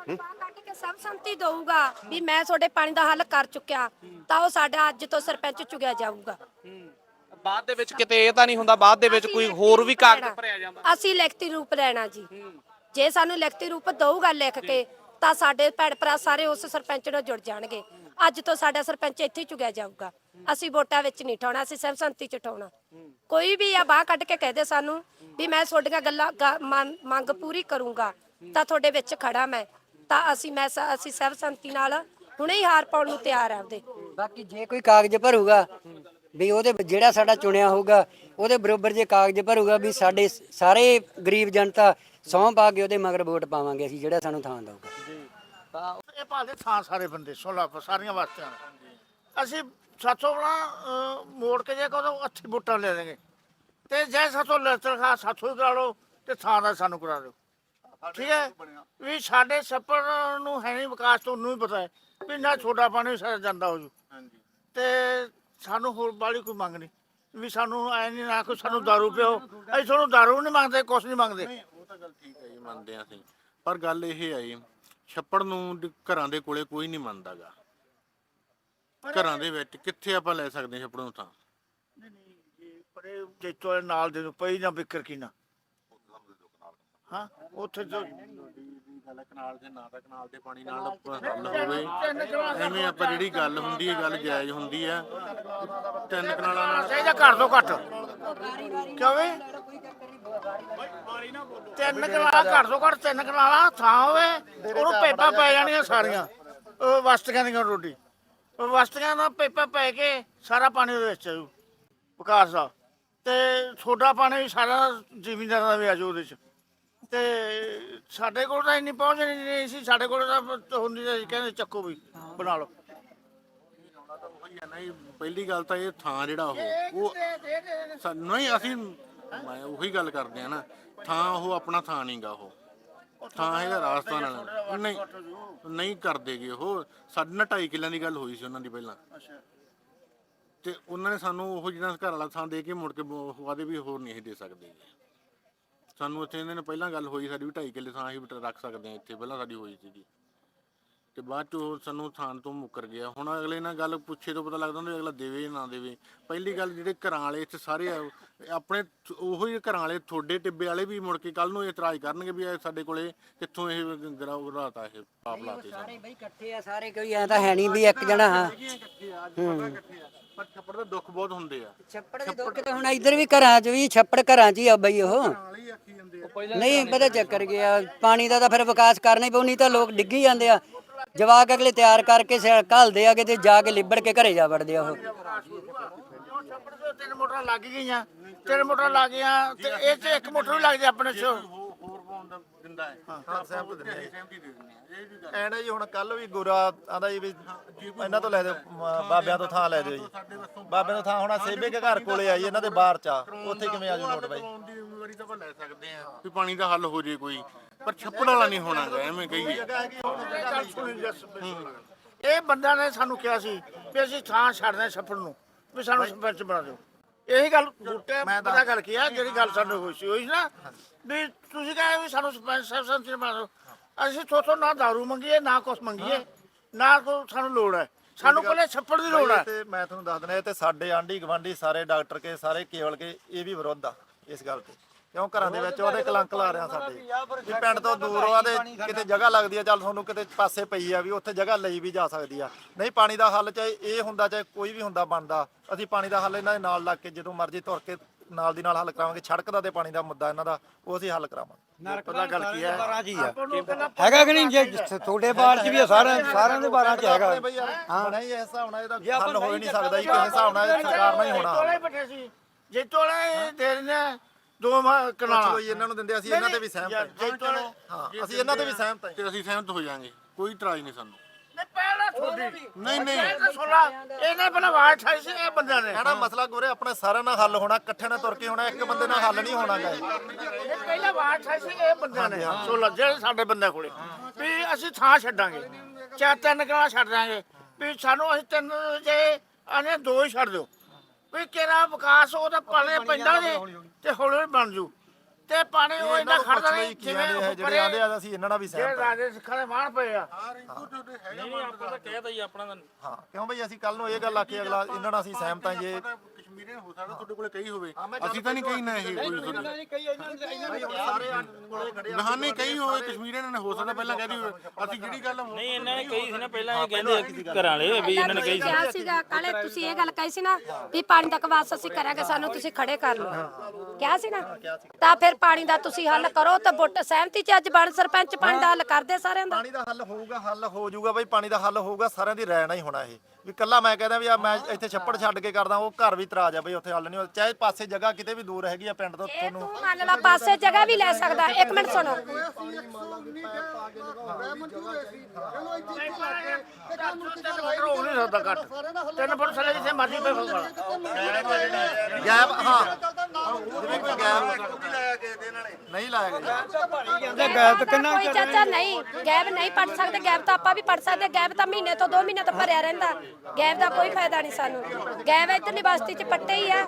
ਕੱਢ ਕੇ ਸਭ ਸੰਮਤੀ ਦਊਗਾ ਵੀ ਮੈਂ ਤੁਹਾਡੇ ਪਾਣੀ ਦਾ ਹੱਲ ਕਰ ਚੁੱਕਿਆ ਤਾਂ ਉਹ ਸਾਡਾ ਅੱਜ ਤੋਂ ਸਰਪੰਚ ਚੁਗਿਆ ਜਾਊਗਾ। ਬਾਅਦ ਦੇ ਵਿੱਚ ਕਿਤੇ ਇਹ ਤਾਂ ਨਹੀਂ ਹੁੰਦਾ ਬਾਅਦ ਦੇ ਵਿੱਚ ਕੋਈ ਹੋਰ ਵੀ ਕਾਗਜ਼ ਭਰਿਆ ਜਾਂਦਾ। ਅਸੀਂ ਲਿਖਤੀ ਰੂਪ ਲੈਣਾ ਜੀ। ਜੇ ਸਾਨੂੰ ਲਿਖਤੀ ਰੂਪ ਦਊਗਾ ਲਿਖ ਕੇ ਤਾਂ ਸਾਡੇ ਭੈਣ ਭਰਾ ਸਾਰੇ ਉਸ ਸਰਪੰਚ ਨਾਲ ਜੁੜ ਜਾਣਗੇ। ਅੱਜ ਤੋਂ ਸਾਡਾ ਸਰਪੰਚ ਇੱਥੇ ਹੀ ਚੁਗਿਆ ਜਾਊਗਾ। ਅਸੀਂ ਵੋਟਾਂ ਵਿੱਚ ਨਹੀਂ ਠਾਉਣਾ ਅਸੀਂ ਸਭ ਸੰਮਤੀ ਚ ਠਾਉਣਾ। ਕੋਈ ਵੀ ਆ ਬਾਹ ਕੱਢ ਕੇ ਕਹਦੇ ਸਾਨੂੰ ਵੀ ਮੈਂ ਤੁਹਾਡੀਆਂ ਗੱਲਾਂ ਗ- ਮੰਨ- ਮੰਗ ਪੂਰੀ ਕਰੂੰਗਾ ਤਾਂ ਤੁਹਾਡੇ ਵਿੱਚ ਖੜਾ ਮੈਂ। ਤਾਂ ਅਸੀਂ ਮੈਂ ਸ- ਅਸੀਂ ਸਭ ਸੰਮਤੀ ਨਾਲ ਹੁਣੇ ਹੀ ਹਾਰ ਪਾਉਣ ਨੂੰ ਤਿਆਰ ਆ ਆਪਦੇ। ਬਾਕੀ ਜੇ ਕੋਈ ਕਾਗਜ਼ ਭਰੂਗਾ ਵੀ ਉਹਦੇ ਜਿਹੜਾ ਸਾਡਾ ਚੁਣਿਆ ਹੋਊਗਾ ਉਹਦੇ ਬਰੋਬਰ ਜੇ ਕਾਗਜ਼ ਭਰੂਗਾ ਵੀ ਸਾਡੇ ਸ- ਸਾਰੇ ਗਰੀਬ ਜਨਤਾ ਸਹੁੰ ਪਾ ਕੇ ਉਹਦੇ ਮਗਰ ਵੋਟ ਪਾਵਾਂਗੇ ਅਸੀਂ ਜਿਹੜਾ ਸਾਨੂੰ ਥਾਂ ਦਊਗਾ। ਇਹ ਭਾਲਦੇ ਥਾਂ ਸਾਰੇ ਬੰਦੇ ਸੁਣ ਲਾ ਸਾਰੀਆਂ ਵਾਸਤਿਆਂ ਨੇ। ਅਸੀਂ ਸਾਥੋਂ ਨਾ ਮੋੜ ਕੇ ਜੇ ਕਹੋ ਅੱਛੀ ਵੋਟਾਂ ਲੈ ਦੇਂਗੇ ਤੇ ਜੇ ਸਾਥੋਂ ਲੈਤਰ ਖਾ ਸਾਥੋਂ ਹੀ ਕਰਾ ਲਓ ਤੇ ਥਾਂ ਦਾ ਸਾਨੂੰ ਕਰਾ ਦਿਓ। ਠੀਕ ਹੈ? ਵੀ ਸਾਡੇ ਛੱਪੜ ਨੂੰ ਹੈ ਨਹੀਂ ਵਿਕਾਸ ਤੋਂ ਨੂੰ ਹੀ ਪਤਾ ਹੈ ਵੀ ਨਾ ਛੋਟਾ ਪਾਣੀ ਸਾਰਾ ਜਾਂਦਾ ਹੋ ਜੂ। ਤੇ ਸਾਨੂੰ ਹੋਰ ਬਾਲੀ ਕੋਈ ਮੰਗ ਨਹੀਂ। ਵੀ ਸਾਨੂੰ ਐ ਨਹੀਂ ਨਾ ਕੋਈ ਸਾਨੂੰ ਦਾਰੂ ਪਿਓ ਅਸੀਂ ਤੁਹਾਨੂੰ ਦਾਰੂ ਨਹੀਂ ਮੰਗਦੇ ਕੁਛ ਨਹੀਂ ਮੰਗਦੇ। ਉਹ ਤਾਂ ਗੱਲ ਠੀਕ ਹੈ ਜੀ ਮੰਨਦੇ ਆ ਅਸੀਂ। ਪਰ ਗੱਲ ਇਹ ਹੈ ਜੀ ਛੱਪੜ ਨੂੰ ਘਰਾਂ ਦੇ ਕੋਲੇ ਕੋਈ ਨਹੀਂ ਮੰਨਦਾਗਾ। ਘਰਾਂ ਦੇ ਵਿੱਚ ਕਿੱਥੇ ਆਪਾਂ ਲੈ ਸਕਦੇ ਹਾਂ ਛੱਪੜ ਨੂੰ ਤਾਂ? ਪਰ ਇਹ ਜੇਤੋ ਨਾਲ ਦੇ ਦੋ ਪਈ ਨਾ ਬਿਕਰ ਕੀ ਨਾ? ਹਾਂ ਉੱਥੇ ਜੋ ਗੱਲ ਕਨਾਲ ਦੇ ਨਾਂ ਦਾ ਕਨਾਲ ਦੇ ਪਾਣੀ ਨਾਲ ਹੱਲ ਹੋਵੇ ਐਵੇਂ ਆਪਾਂ ਜਿਹੜੀ ਗੱਲ ਹੁੰਦੀ ਹੈ ਗੱਲ ਜਾਇਜ਼ ਹੁੰਦੀ ਹੈ। ਤਿੰਨ ਕਨਾਲਾਂ ਨਾਲ ਚਾਹੀਦਾ ਘੱਟ ਤੋਂ ਘੱਟ। ਕਿਉਂ ਵੀ ਤਿੰਨ ਕਨਾਲਾ ਘੱਟ ਤੋਂ ਘੱਟ ਤਿੰਨ ਕਨਾਲਾ ਥਾਂ ਹੋਵੇ ਉਹਨੂੰ ਪੇਪਾ ਪੈ ਜਾਣੀਆਂ ਸਾਰੀਆਂ ਉਹ ਵਸਤੀਆਂ ਦੀਆਂ ਰੋਟੀ। ਵਸਤੀਆਂ ਦਾ ਪੇਪਾ ਪੈ ਕੇ ਸਾਰਾ ਪਾਣੀ ਉਹਦੇ ਵਿੱਚ ਆਜੂ ਵਿਕਾਸ ਦਾ ਤੇ ਛੋਟਾ ਪਾਣੀ ਸਾਰਾ ਜ਼ਿਮੀਂਦਾਰਾਂ ਦਾ ਵੀ ਆਜੂ ਉਹਦੇ ਚ ਤੇ ਸਾਡੇ ਕੋਲ ਤਾਂ ਇੰਨੀ ਪਹੁੰਚ ਨਹੀਂ ਸੀ ਸਾਡੇ ਕੋਲ ਤਾਂ ਹੁੰਦੀ ਤਾਂ ਸੀ, ਕਹਿੰਦੇ ਚੱਕੋ ਵੀ ਬਣਾ ਲਓ। ਉਹੀ ਹੈ ਨਾ ਜੀ, ਪਹਿਲੀ ਗੱਲ ਤਾਂ ਇਹ ਥਾਂ ਜਿਹੜਾ ਉਹ ਉਹ ਸਾ- ਨਹੀਂ ਅਸੀਂ ਮੈਂ ਉਹੀ ਗੱਲ ਕਰਦੇ ਆ ਨਾ ਥਾਂ ਉਹ ਆਪਣਾ ਥਾਂ ਨਹੀਂਗਾ ਉਹ। ਥਾਂ ਹੈਗਾ ਰਾਜਸਥਾਨ ਵਾਲਾ। ਨਹੀਂ ਨਹੀਂ ਕਰਦੇਗੇ ਉਹ। ਸਾਡੇ ਨਾਲ 2.5 ਕਿੱਲਿਆਂ ਦੀ ਗੱਲ ਹੋਈ ਸੀ ਉਹਨਾਂ ਦੀ ਪਹਿਲਾਂ। ਤੇ ਉਹਨਾਂ ਨੇ ਸਾਨੂੰ ਉਹ ਜਿਹੜਾ ਘਰ ਵਾਲਾ ਥਾਂ ਦੇ ਕੇ ਮੁੜ ਕੇ ਵਾਦੇ ਵੀ ਹੋਰ ਨਹੀਂ ਅਸੀਂ ਦੇ ਸਕਦੇ। ਸਾਨੂੰ ਉੱਥੇ ਇਹਨਾਂ ਨੇ ਪਹਿਲਾਂ ਗੱਲ ਹੋਈ ਸਾਡੀ ਵੀ 2.5 ਕਿੱਲੇ ਥਾਂ ਅਸੀਂ ਵੀ ਰੱਖ ਸਕਦੇ ਹਾਂ ਇੱਥੇ ਪਹਿਲਾਂ ਸਾਡੀ ਹੋਈ ਸੀਗੀ। ਤੇ ਬਾਅਦ ਚ ਉਹ ਸਾਨੂੰ ਥਾਂ ਤੋਂ ਮੁੱਕਰ ਗਿਆ। ਹੁਣ ਅਗਲੇ ਨਾਲ ਗੱਲ ਪੁੱਛੇ ਤੋਂ ਪਤਾ ਲੱਗਦਾ ਹੁੰਦਾ ਵੀ ਅਗਲਾ ਦੇਵੇ ਜਾਂ ਨਾ ਦੇਵੇ। ਪਹਿਲੀ ਗੱਲ ਜਿਹੜੇ ਘਰਾਂ ਵਾਲੇ ਇੱਥੇ ਸਾਰੇ ਆ, ਆਪਣੇ ਉਹੋ ਹੀ ਘਰਾਂ ਵਾਲੇ ਤੁਹਾਡੇ ਟਿੱਬੇ ਵਾਲੇ ਵੀ ਮੁੜ ਕੇ ਕੱਲ ਨੂੰ ਇਤਰਾਜ਼ ਕਰਨਗੇ ਵੀ ਇਹ ਸਾਡੇ ਕੋਲੇ ਕਿੱਥੋਂ ਇਹ ਗਰਾਉ ਰਾਤਾ ਇਹ ਆਪ ਲਾਤੇ ਸਾਰੇ ਬਈ ਇਕੱਠੇ ਆ ਸਾਰੇ ਕੋਈ ਐ ਤਾਂ ਹੈ ਨਹੀਂ ਵੀ ਇੱਕ ਜਣਾ ਹਾਂ ਪਰ ਛੱਪੜ ਦਾ ਦੁੱਖ ਬਹੁਤ ਹੁੰਦੇ ਆ। ਛੱਪੜ ਦੇ ਦੁੱਖ ਤੇ ਹੁਣ ਇੱਧਰ ਵੀ ਘਰਾਂ 'ਚ ਵੀ ਛੱਪੜ ਘਰਾਂ 'ਚ ਹੀ ਆ ਬਈ ਉਹ। ਨਹੀਂ ਪਤਾ ਚੱਕਰ ਗਿਆ ਪਾਣੀ ਦਾ ਤਾਂ ਫਿਰ ਵਿਕਾਸ ਕਰਨਾ ਹੀ ਪਊ ਨਹੀਂ ਤਾਂ ਲੋਕ ਡਿੱਗੀ ਜਾਂਦੇ ਆ। ਜਵਾਕ ਅਗਲੇ ਤਿਆਰ ਕਰਕੇ ਸਿਰ ਘੱਲਦੇ ਆ ਕਿਤੇ ਜਾ ਕੇ ਲਿਬੜ ਕੇ ਘਰੇ ਜਾ ਵੜਦੇ ਆ ਉਹ। ਤੋਂ ਤਿੰਨ ਮੋਟਰਾਂ ਲੱਗ ਗਈਆਂ। ਤਿੰਨ ਮੋਟਰਾਂ ਲੱਗ ਗਈਆਂ ਤੇ ਇਹ ਚ ਇੱਕ ਮੋਟਰ ਵੀ ਲੱਗ ਜਾ ਆਪਣੇ ਚ। ਹੋਰ ਪਾਉਣ ਦਾ ਦਿੰਦਾ ਹੈ ਹਾਂ ਸਹਿਮਤ ਦਿੰਦੇ ਸਹਿਮਤੀ ਦੇ ਦਿੰਦੇ ਆ ਇਹ ਵੀ ਗੱਲ ਐਣਾ ਜੀ ਹੁਣ ਕੱਲ ਵੀ ਗੋਰਾ ਆਂਦਾ ਜੀ ਵੀ ਇਹਨਾਂ ਤੋਂ ਲੈ ਦਿਓ ਬਾਬਿਆਂ ਤੋਂ ਥਾਂ ਲੈ ਦਿਓ ਜੀ। ਬਾਬਿਆਂ ਤੋਂ ਥਾਂ ਹੁਣ ਸੇਬੇ ਕੇ ਘਰ ਕੋਲੇ ਆਈ ਇਹਨਾਂ ਦੇ ਬਾਹਰ ਚ ਆ। ਉੱਥੇ ਕਿਵੇਂ ਆ ਜੂ ਨੋਟ ਬਾਈ? ਪਾਉਣ ਦੀ ਜ਼ਿੰਮੇਵਾਰੀ ਤਾਂ ਆਪਾਂ ਲੈ ਸਕਦੇ ਆ ਵੀ ਪਾਣੀ ਦਾ ਹੱਲ ਹੋ ਜੇ ਕੋਈ। ਪਰ ਛੱਪੜ ਵਾਲਾ ਨਹੀਂ ਹੋਣਾ ਗਾ, ਐਵੇਂ ਕਹੀਏ। ਇਹ ਬੰਦਾ ਨੇ ਸਾਨੂੰ ਕਿਹਾ ਸੀ ਵੀ ਅਸੀਂ ਥਾਂ ਛੱਡਦੇ ਛੱਪੜ ਨੂੰ ਵੀ ਸਾਨੂੰ ਸਰਪੰਚ ਬਣਾ ਦਿਓ। ਇਹੀ ਗੱਲ ਬੂਟੇ ਪਤਾ ਗੱਲ ਕੀ ਆ ਜਿਹੜੀ ਗੱਲ ਸਾਨੂੰ ਹੋਈ ਸੀ ਹੋਈ ਸੀ ਨਾ ਵੀ ਤੁਸੀਂ ਕਹੇ ਵੀ ਸਾਨੂੰ ਸਰਪੰਚ ਸਾਹਿਬ ਸੰਤਰੀ ਬਣਾ ਦਿਓ। ਅਸੀਂ ਥੋਥੋਂ ਨਾ ਦਾਰੂ ਮੰਗੀਏ ਨਾ ਕੁਛ ਮੰਗੀਏ ਨਾ ਕੋ ਸਾਨੂੰ ਲੋੜ ਹੈ। ਸਾਨੂੰ ਕੋਲੇ ਛੱਪੜ ਦੀ ਲੋੜ ਹੈ। ਤੇ ਮੈਂ ਤੁਹਾਨੂੰ ਦੱਸ ਦਿੰਦਾ ਇਹ ਤੇ ਸਾਡੇ ਆਂਢੀ ਗਵਾਂਢੀ ਸਾਰੇ ਡਾਕਟਰ ਕੇ ਸਾਰੇ ਕੇਵਲ ਕੇ ਇਹ ਵੀ ਵਿਰੋਧ ਆ ਇਸ ਗੱਲ ਤੇ। ਕਿਉਂ ਘਰਾਂ ਦੇ ਵਿੱਚ ਉਹਦੇ ਕਲੰਕ ਲਾ ਰਿਆ ਸਾਡੇ? ਵੀ ਪਿੰਡ ਤੋਂ ਦੂਰ ਆ ਤੇ ਕਿਤੇ ਜਗ੍ਹਾ ਲੱਗਦੀ ਆ ਚੱਲ ਤੁਹਾਨੂੰ ਕਿਤੇ ਪਾਸੇ ਪਈ ਆ ਵੀ ਉੱਥੇ ਜਗ੍ਹਾ ਲਈ ਵੀ ਜਾ ਸਕਦੀ ਆ। ਨਹੀਂ ਪਾਣੀ ਦਾ ਹੱਲ ਚਾਹੇ ਇਹ ਹੁੰਦਾ ਚਾਹੇ ਕੋਈ ਵੀ ਹੁੰਦਾ ਬਣਦਾ ਅਸੀਂ ਪਾਣੀ ਦਾ ਹੱਲ ਇਹਨਾਂ ਦੇ ਨਾਲ ਲੱਗ ਕੇ ਜਦੋਂ ਮਰਜ਼ੀ ਤੁਰ ਕੇ ਨਾਲ ਦੀ ਨਾਲ ਹੱਲ ਕਰਾਵਾਂਗੇ। ਸੜਕ ਦਾ ਤੇ ਪਾਣੀ ਦਾ ਮੁੱਦਾ ਇਹਨਾਂ ਦਾ ਉਹ ਅਸੀਂ ਹੱਲ ਕਰਾਵਾਂਗੇ। ਪਤਾ ਗੱਲ ਕੀ ਹੈ? ਹੈਗਾ ਕਿ ਨਹੀਂ? ਜੇ ਤੁਹਾਡੇ ਬਾੜ ਚ ਵੀ ਸਾਰਿਆਂ ਸਾਰਿਆਂ ਦੇ ਬਾੜਾਂ ਚ ਹੈਗਾ। ਹਾਂ। ਨਹੀਂ ਇਸ ਹਿਸਾਬ ਨਾਲ ਇਹਦਾ ਹੱਲ ਹੋ ਹੀ ਨਹੀਂ ਸਕਦਾ ਜੀ ਕਿਸੇ ਹਿਸਾਬ ਨਾਲ ਸਰਕਾਰ ਨਾਲ ਹੀ ਹੋਣਾ। ਤੋਲੇ ਬੈਠੇ ਸੀ ਜੇ ਤੋਲੇ ਦੇ ਆ, ਦੋ ਮ- ਕਨਾਲਾਂ ਕੋਈ ਇਹਨਾਂ ਨੂੰ ਦਿੰਦੇ ਅਸੀਂ ਇਹਨਾਂ ਤੇ ਵੀ ਸਹਿਮਤ ਹਾਂ। ਹਾਂ ਅਸੀਂ ਇਹਨਾਂ ਤੇ ਵੀ ਸਹਿਮਤ ਹਾਂ। ਤੇ ਅਸੀਂ ਸਹਿਮਤ ਹੋ ਜਾਾਂਗੇ ਕੋਈ ਇਤਰਾਜ਼ ਨਹੀਂ ਸਾਨੂੰ। ਨਹੀਂ ਨਹੀਂ। ਇਹਨੇ ਪਹਿਲਾਂ ਆਵਾਜ਼ ਠਾਈ ਸੀ ਇਹ ਬੰਦਿਆਂ ਨੇ। ਕਹਿਣਾ ਮਸਲਾ ਗੋਰੇ ਆਪਣੇ ਸਾਰਿਆਂ ਨਾਲ ਹੱਲ ਹੋਣਾ ਇਕੱਠੇ ਨਾਲ ਤੁਰ ਕੇ ਹੋਣਾ ਇੱਕ ਬੰਦੇ ਨਾਲ ਹੱਲ ਨਹੀਂ ਹੋਣਾ ਗਾ ਇਹ। ਪਹਿਲਾਂ ਆਵਾਜ਼ ਠਾਈ ਸੀ ਇਹ ਬੰਦਿਆਂ ਨੇ। ਸੋਲਾ ਜਿਹੜੇ ਸਾਡੇ ਬੰਦੇ ਕੋਲੇ ਵੀ ਅਸੀਂ ਥਾਂ ਛੱਡਾਂਗੇ ਚਾਰ ਤਿੰਨ ਕਨਾਲਾਂ ਛੱਡ ਦਾਂਗੇ ਵੀ ਸਾਨੂੰ ਅਸੀਂ ਤਿੰਨ ਜੇ ਆਨੇ ਦੋ ਹੀ ਛੱਡ ਦਿਓ। ਵੀ ਕਿਹੜਾ ਵਿਕਾਸ ਉਹਦਾ ਪਾਲੇ ਪੈਂਦਾ ਜੇ ਤੇ ਹੌਲੀ ਬਣ ਜੂ। ਤੇ ਪਾਣੀ ਉਹ ਇੰਨਾ ਖੜਦਾ ਨਹੀਂ ਆ ਜਿਹੜੇ ਆਂਦੇ ਆ ਅਸੀਂ ਇਹਨਾਂ ਨਾਲ ਵੀ ਜਿਹੜੇ ਸਹਿਮਤ ਹਾਂ। ਰਾਜੇ ਸਿੱਖਾਂ ਦੇ ਮਾਣ ਪਏ ਆ। ਹਾਂ ਕਿਉਂ ਬਈ ਅਸੀਂ ਕੱਲ ਨੂੰ ਇਹ ਗੱਲ ਆਖੀ ਅਗਲਾ ਇਹਨਾਂ ਨਾਲ ਅਸੀਂ ਸਹਿਮਤ ਹਾਂ ਜੇ ਕਸ਼ਮੀਰੀ ਹੋ ਸਕਦਾ ਤੁਹਾਡੇ ਕੋਲੇ ਕਈ ਹੋਵੇ। ਅਸੀਂ ਤਾਂ ਨਹੀਂ ਕਹੀ ਨਾ ਇਹ। ਕੋਈ ਤੁਹਾਡੇ ਨਾ ਨਹੀਂ ਕਹੀ ਹੋਵੇ ਕਸ਼ਮੀਰੀ ਨੇ ਹੋ ਸਕਦਾ ਪਹਿਲਾਂ ਕਹਿ ਹੋਵੇ। ਅਸੀਂ ਜਿਹੜੀ ਗੱਲ ਨਹੀਂ ਇਹਨਾਂ ਨੇ ਕਹੀ ਸੀ ਨਾ ਪਹਿਲਾਂ ਇਹ ਕਹਿੰਦੇ ਘਰਾਂ ਵਾਲੇ ਵੀ ਇਹਨਾਂ ਨੇ ਕਹੀ ਕਿਹਾ ਸੀਗਾ ਕਾਲੇ ਤੁਸੀਂ ਇਹ ਗੱਲ ਕਹੀ ਸੀ ਨਾ ਵੀ ਪਾਣੀ ਦਾ ਕਵਾਸ ਅਸੀਂ ਕਰਾਂਗੇ ਸਾਨੂੰ ਤੁਸੀਂ ਖੜੇ ਕਰ ਲਓ। ਕਿਹਾ ਸੀ ਨਾ? ਤਾਂ ਫਿਰ ਪਾਣੀ ਦਾ ਤੁਸੀਂ ਹੱਲ ਕਰੋ ਤਾਂ ਵੋਟ ਸਹਿਮਤੀ ਚ ਅੱਜ ਬਣ ਸਰਪੰਚ ਪਾਣੀ ਦਾ ਹੱਲ ਕਰਦੇ ਸਾਰਿਆਂ ਦਾ। ਪਾਣੀ ਦਾ ਹੱਲ ਹੋਊਗਾ ਹੱਲ ਹੋ ਜਾਊਗਾ ਬਈ ਪਾਣੀ ਦਾ ਹੱਲ ਹੋਊਗਾ ਸਾਰਿਆਂ ਦੀ ਰਾਇ ਨਾਲ ਹੀ ਹੋਣਾ ਇਹ। ਵੀ ਕੱਲਾ ਮੈਂ ਕਹਿੰਦਾ ਵੀ ਆ ਮੈਂ ਇੱਥੇ ਛੱਪੜ ਛੱਡ ਕੇ ਕਰਦਾ ਉਹ ਘਰ ਵੀ ਤਰਾਜ ਆ ਬਈ ਉੱਥੇ ਹੱਲ ਨਹੀਂ ਚਾਹੇ ਪਾਸੇ ਜਗ੍ਹਾ ਕਿਤੇ ਵੀ ਦੂਰ ਹੈਗੀ ਆ ਪਿੰਡ ਤੋਂ ਇਹ ਤੁਹਾਨੂੰ ਤੂੰ ਮੰਨ ਲਾ ਪਾਸੇ ਜਗ੍ਹਾ ਵੀ ਲੈ ਸਕਦਾ। ਇੱਕ ਮਿੰਟ ਸੁਣੋ। ਰੋਕ ਨਹੀਂ ਸਕਦਾ ਕੱਟ ਤਿੰਨ ਫੁੱਟ ਥੱਲੇ ਜਿੱਥੇ ਮਰਜ਼ੀ ਪਏ ਫਸਲ ਗੈਪ ਹਾਂ। ਜਿਵੇਂ ਕੋਈ ਗੈਪ ਨਹੀਂ ਲਾਇਆ ਗਿਆ। ਕੋਈ ਚਾਚਾ ਨਹੀਂ ਗੈਬ ਨਹੀਂ ਪੜ ਸਕਦੇ ਗੈਬ ਤਾਂ ਆਪਾਂ ਵੀ ਪੜ ਸਕਦੇ ਗੈਬ ਤਾਂ ਮਹੀਨੇ ਤੋਂ 2 ਮਹੀਨੇ ਤੋਂ ਭਰਿਆ ਰਹਿੰਦਾ। ਗੈਬ ਦਾ ਕੋਈ ਫਾਇਦਾ ਨਹੀਂ ਸਾਨੂੰ। ਗੈਬ ਇਧਰਲੀ ਬਸਤੀ ਚ ਪੱਟੇ ਹੀ ਆ।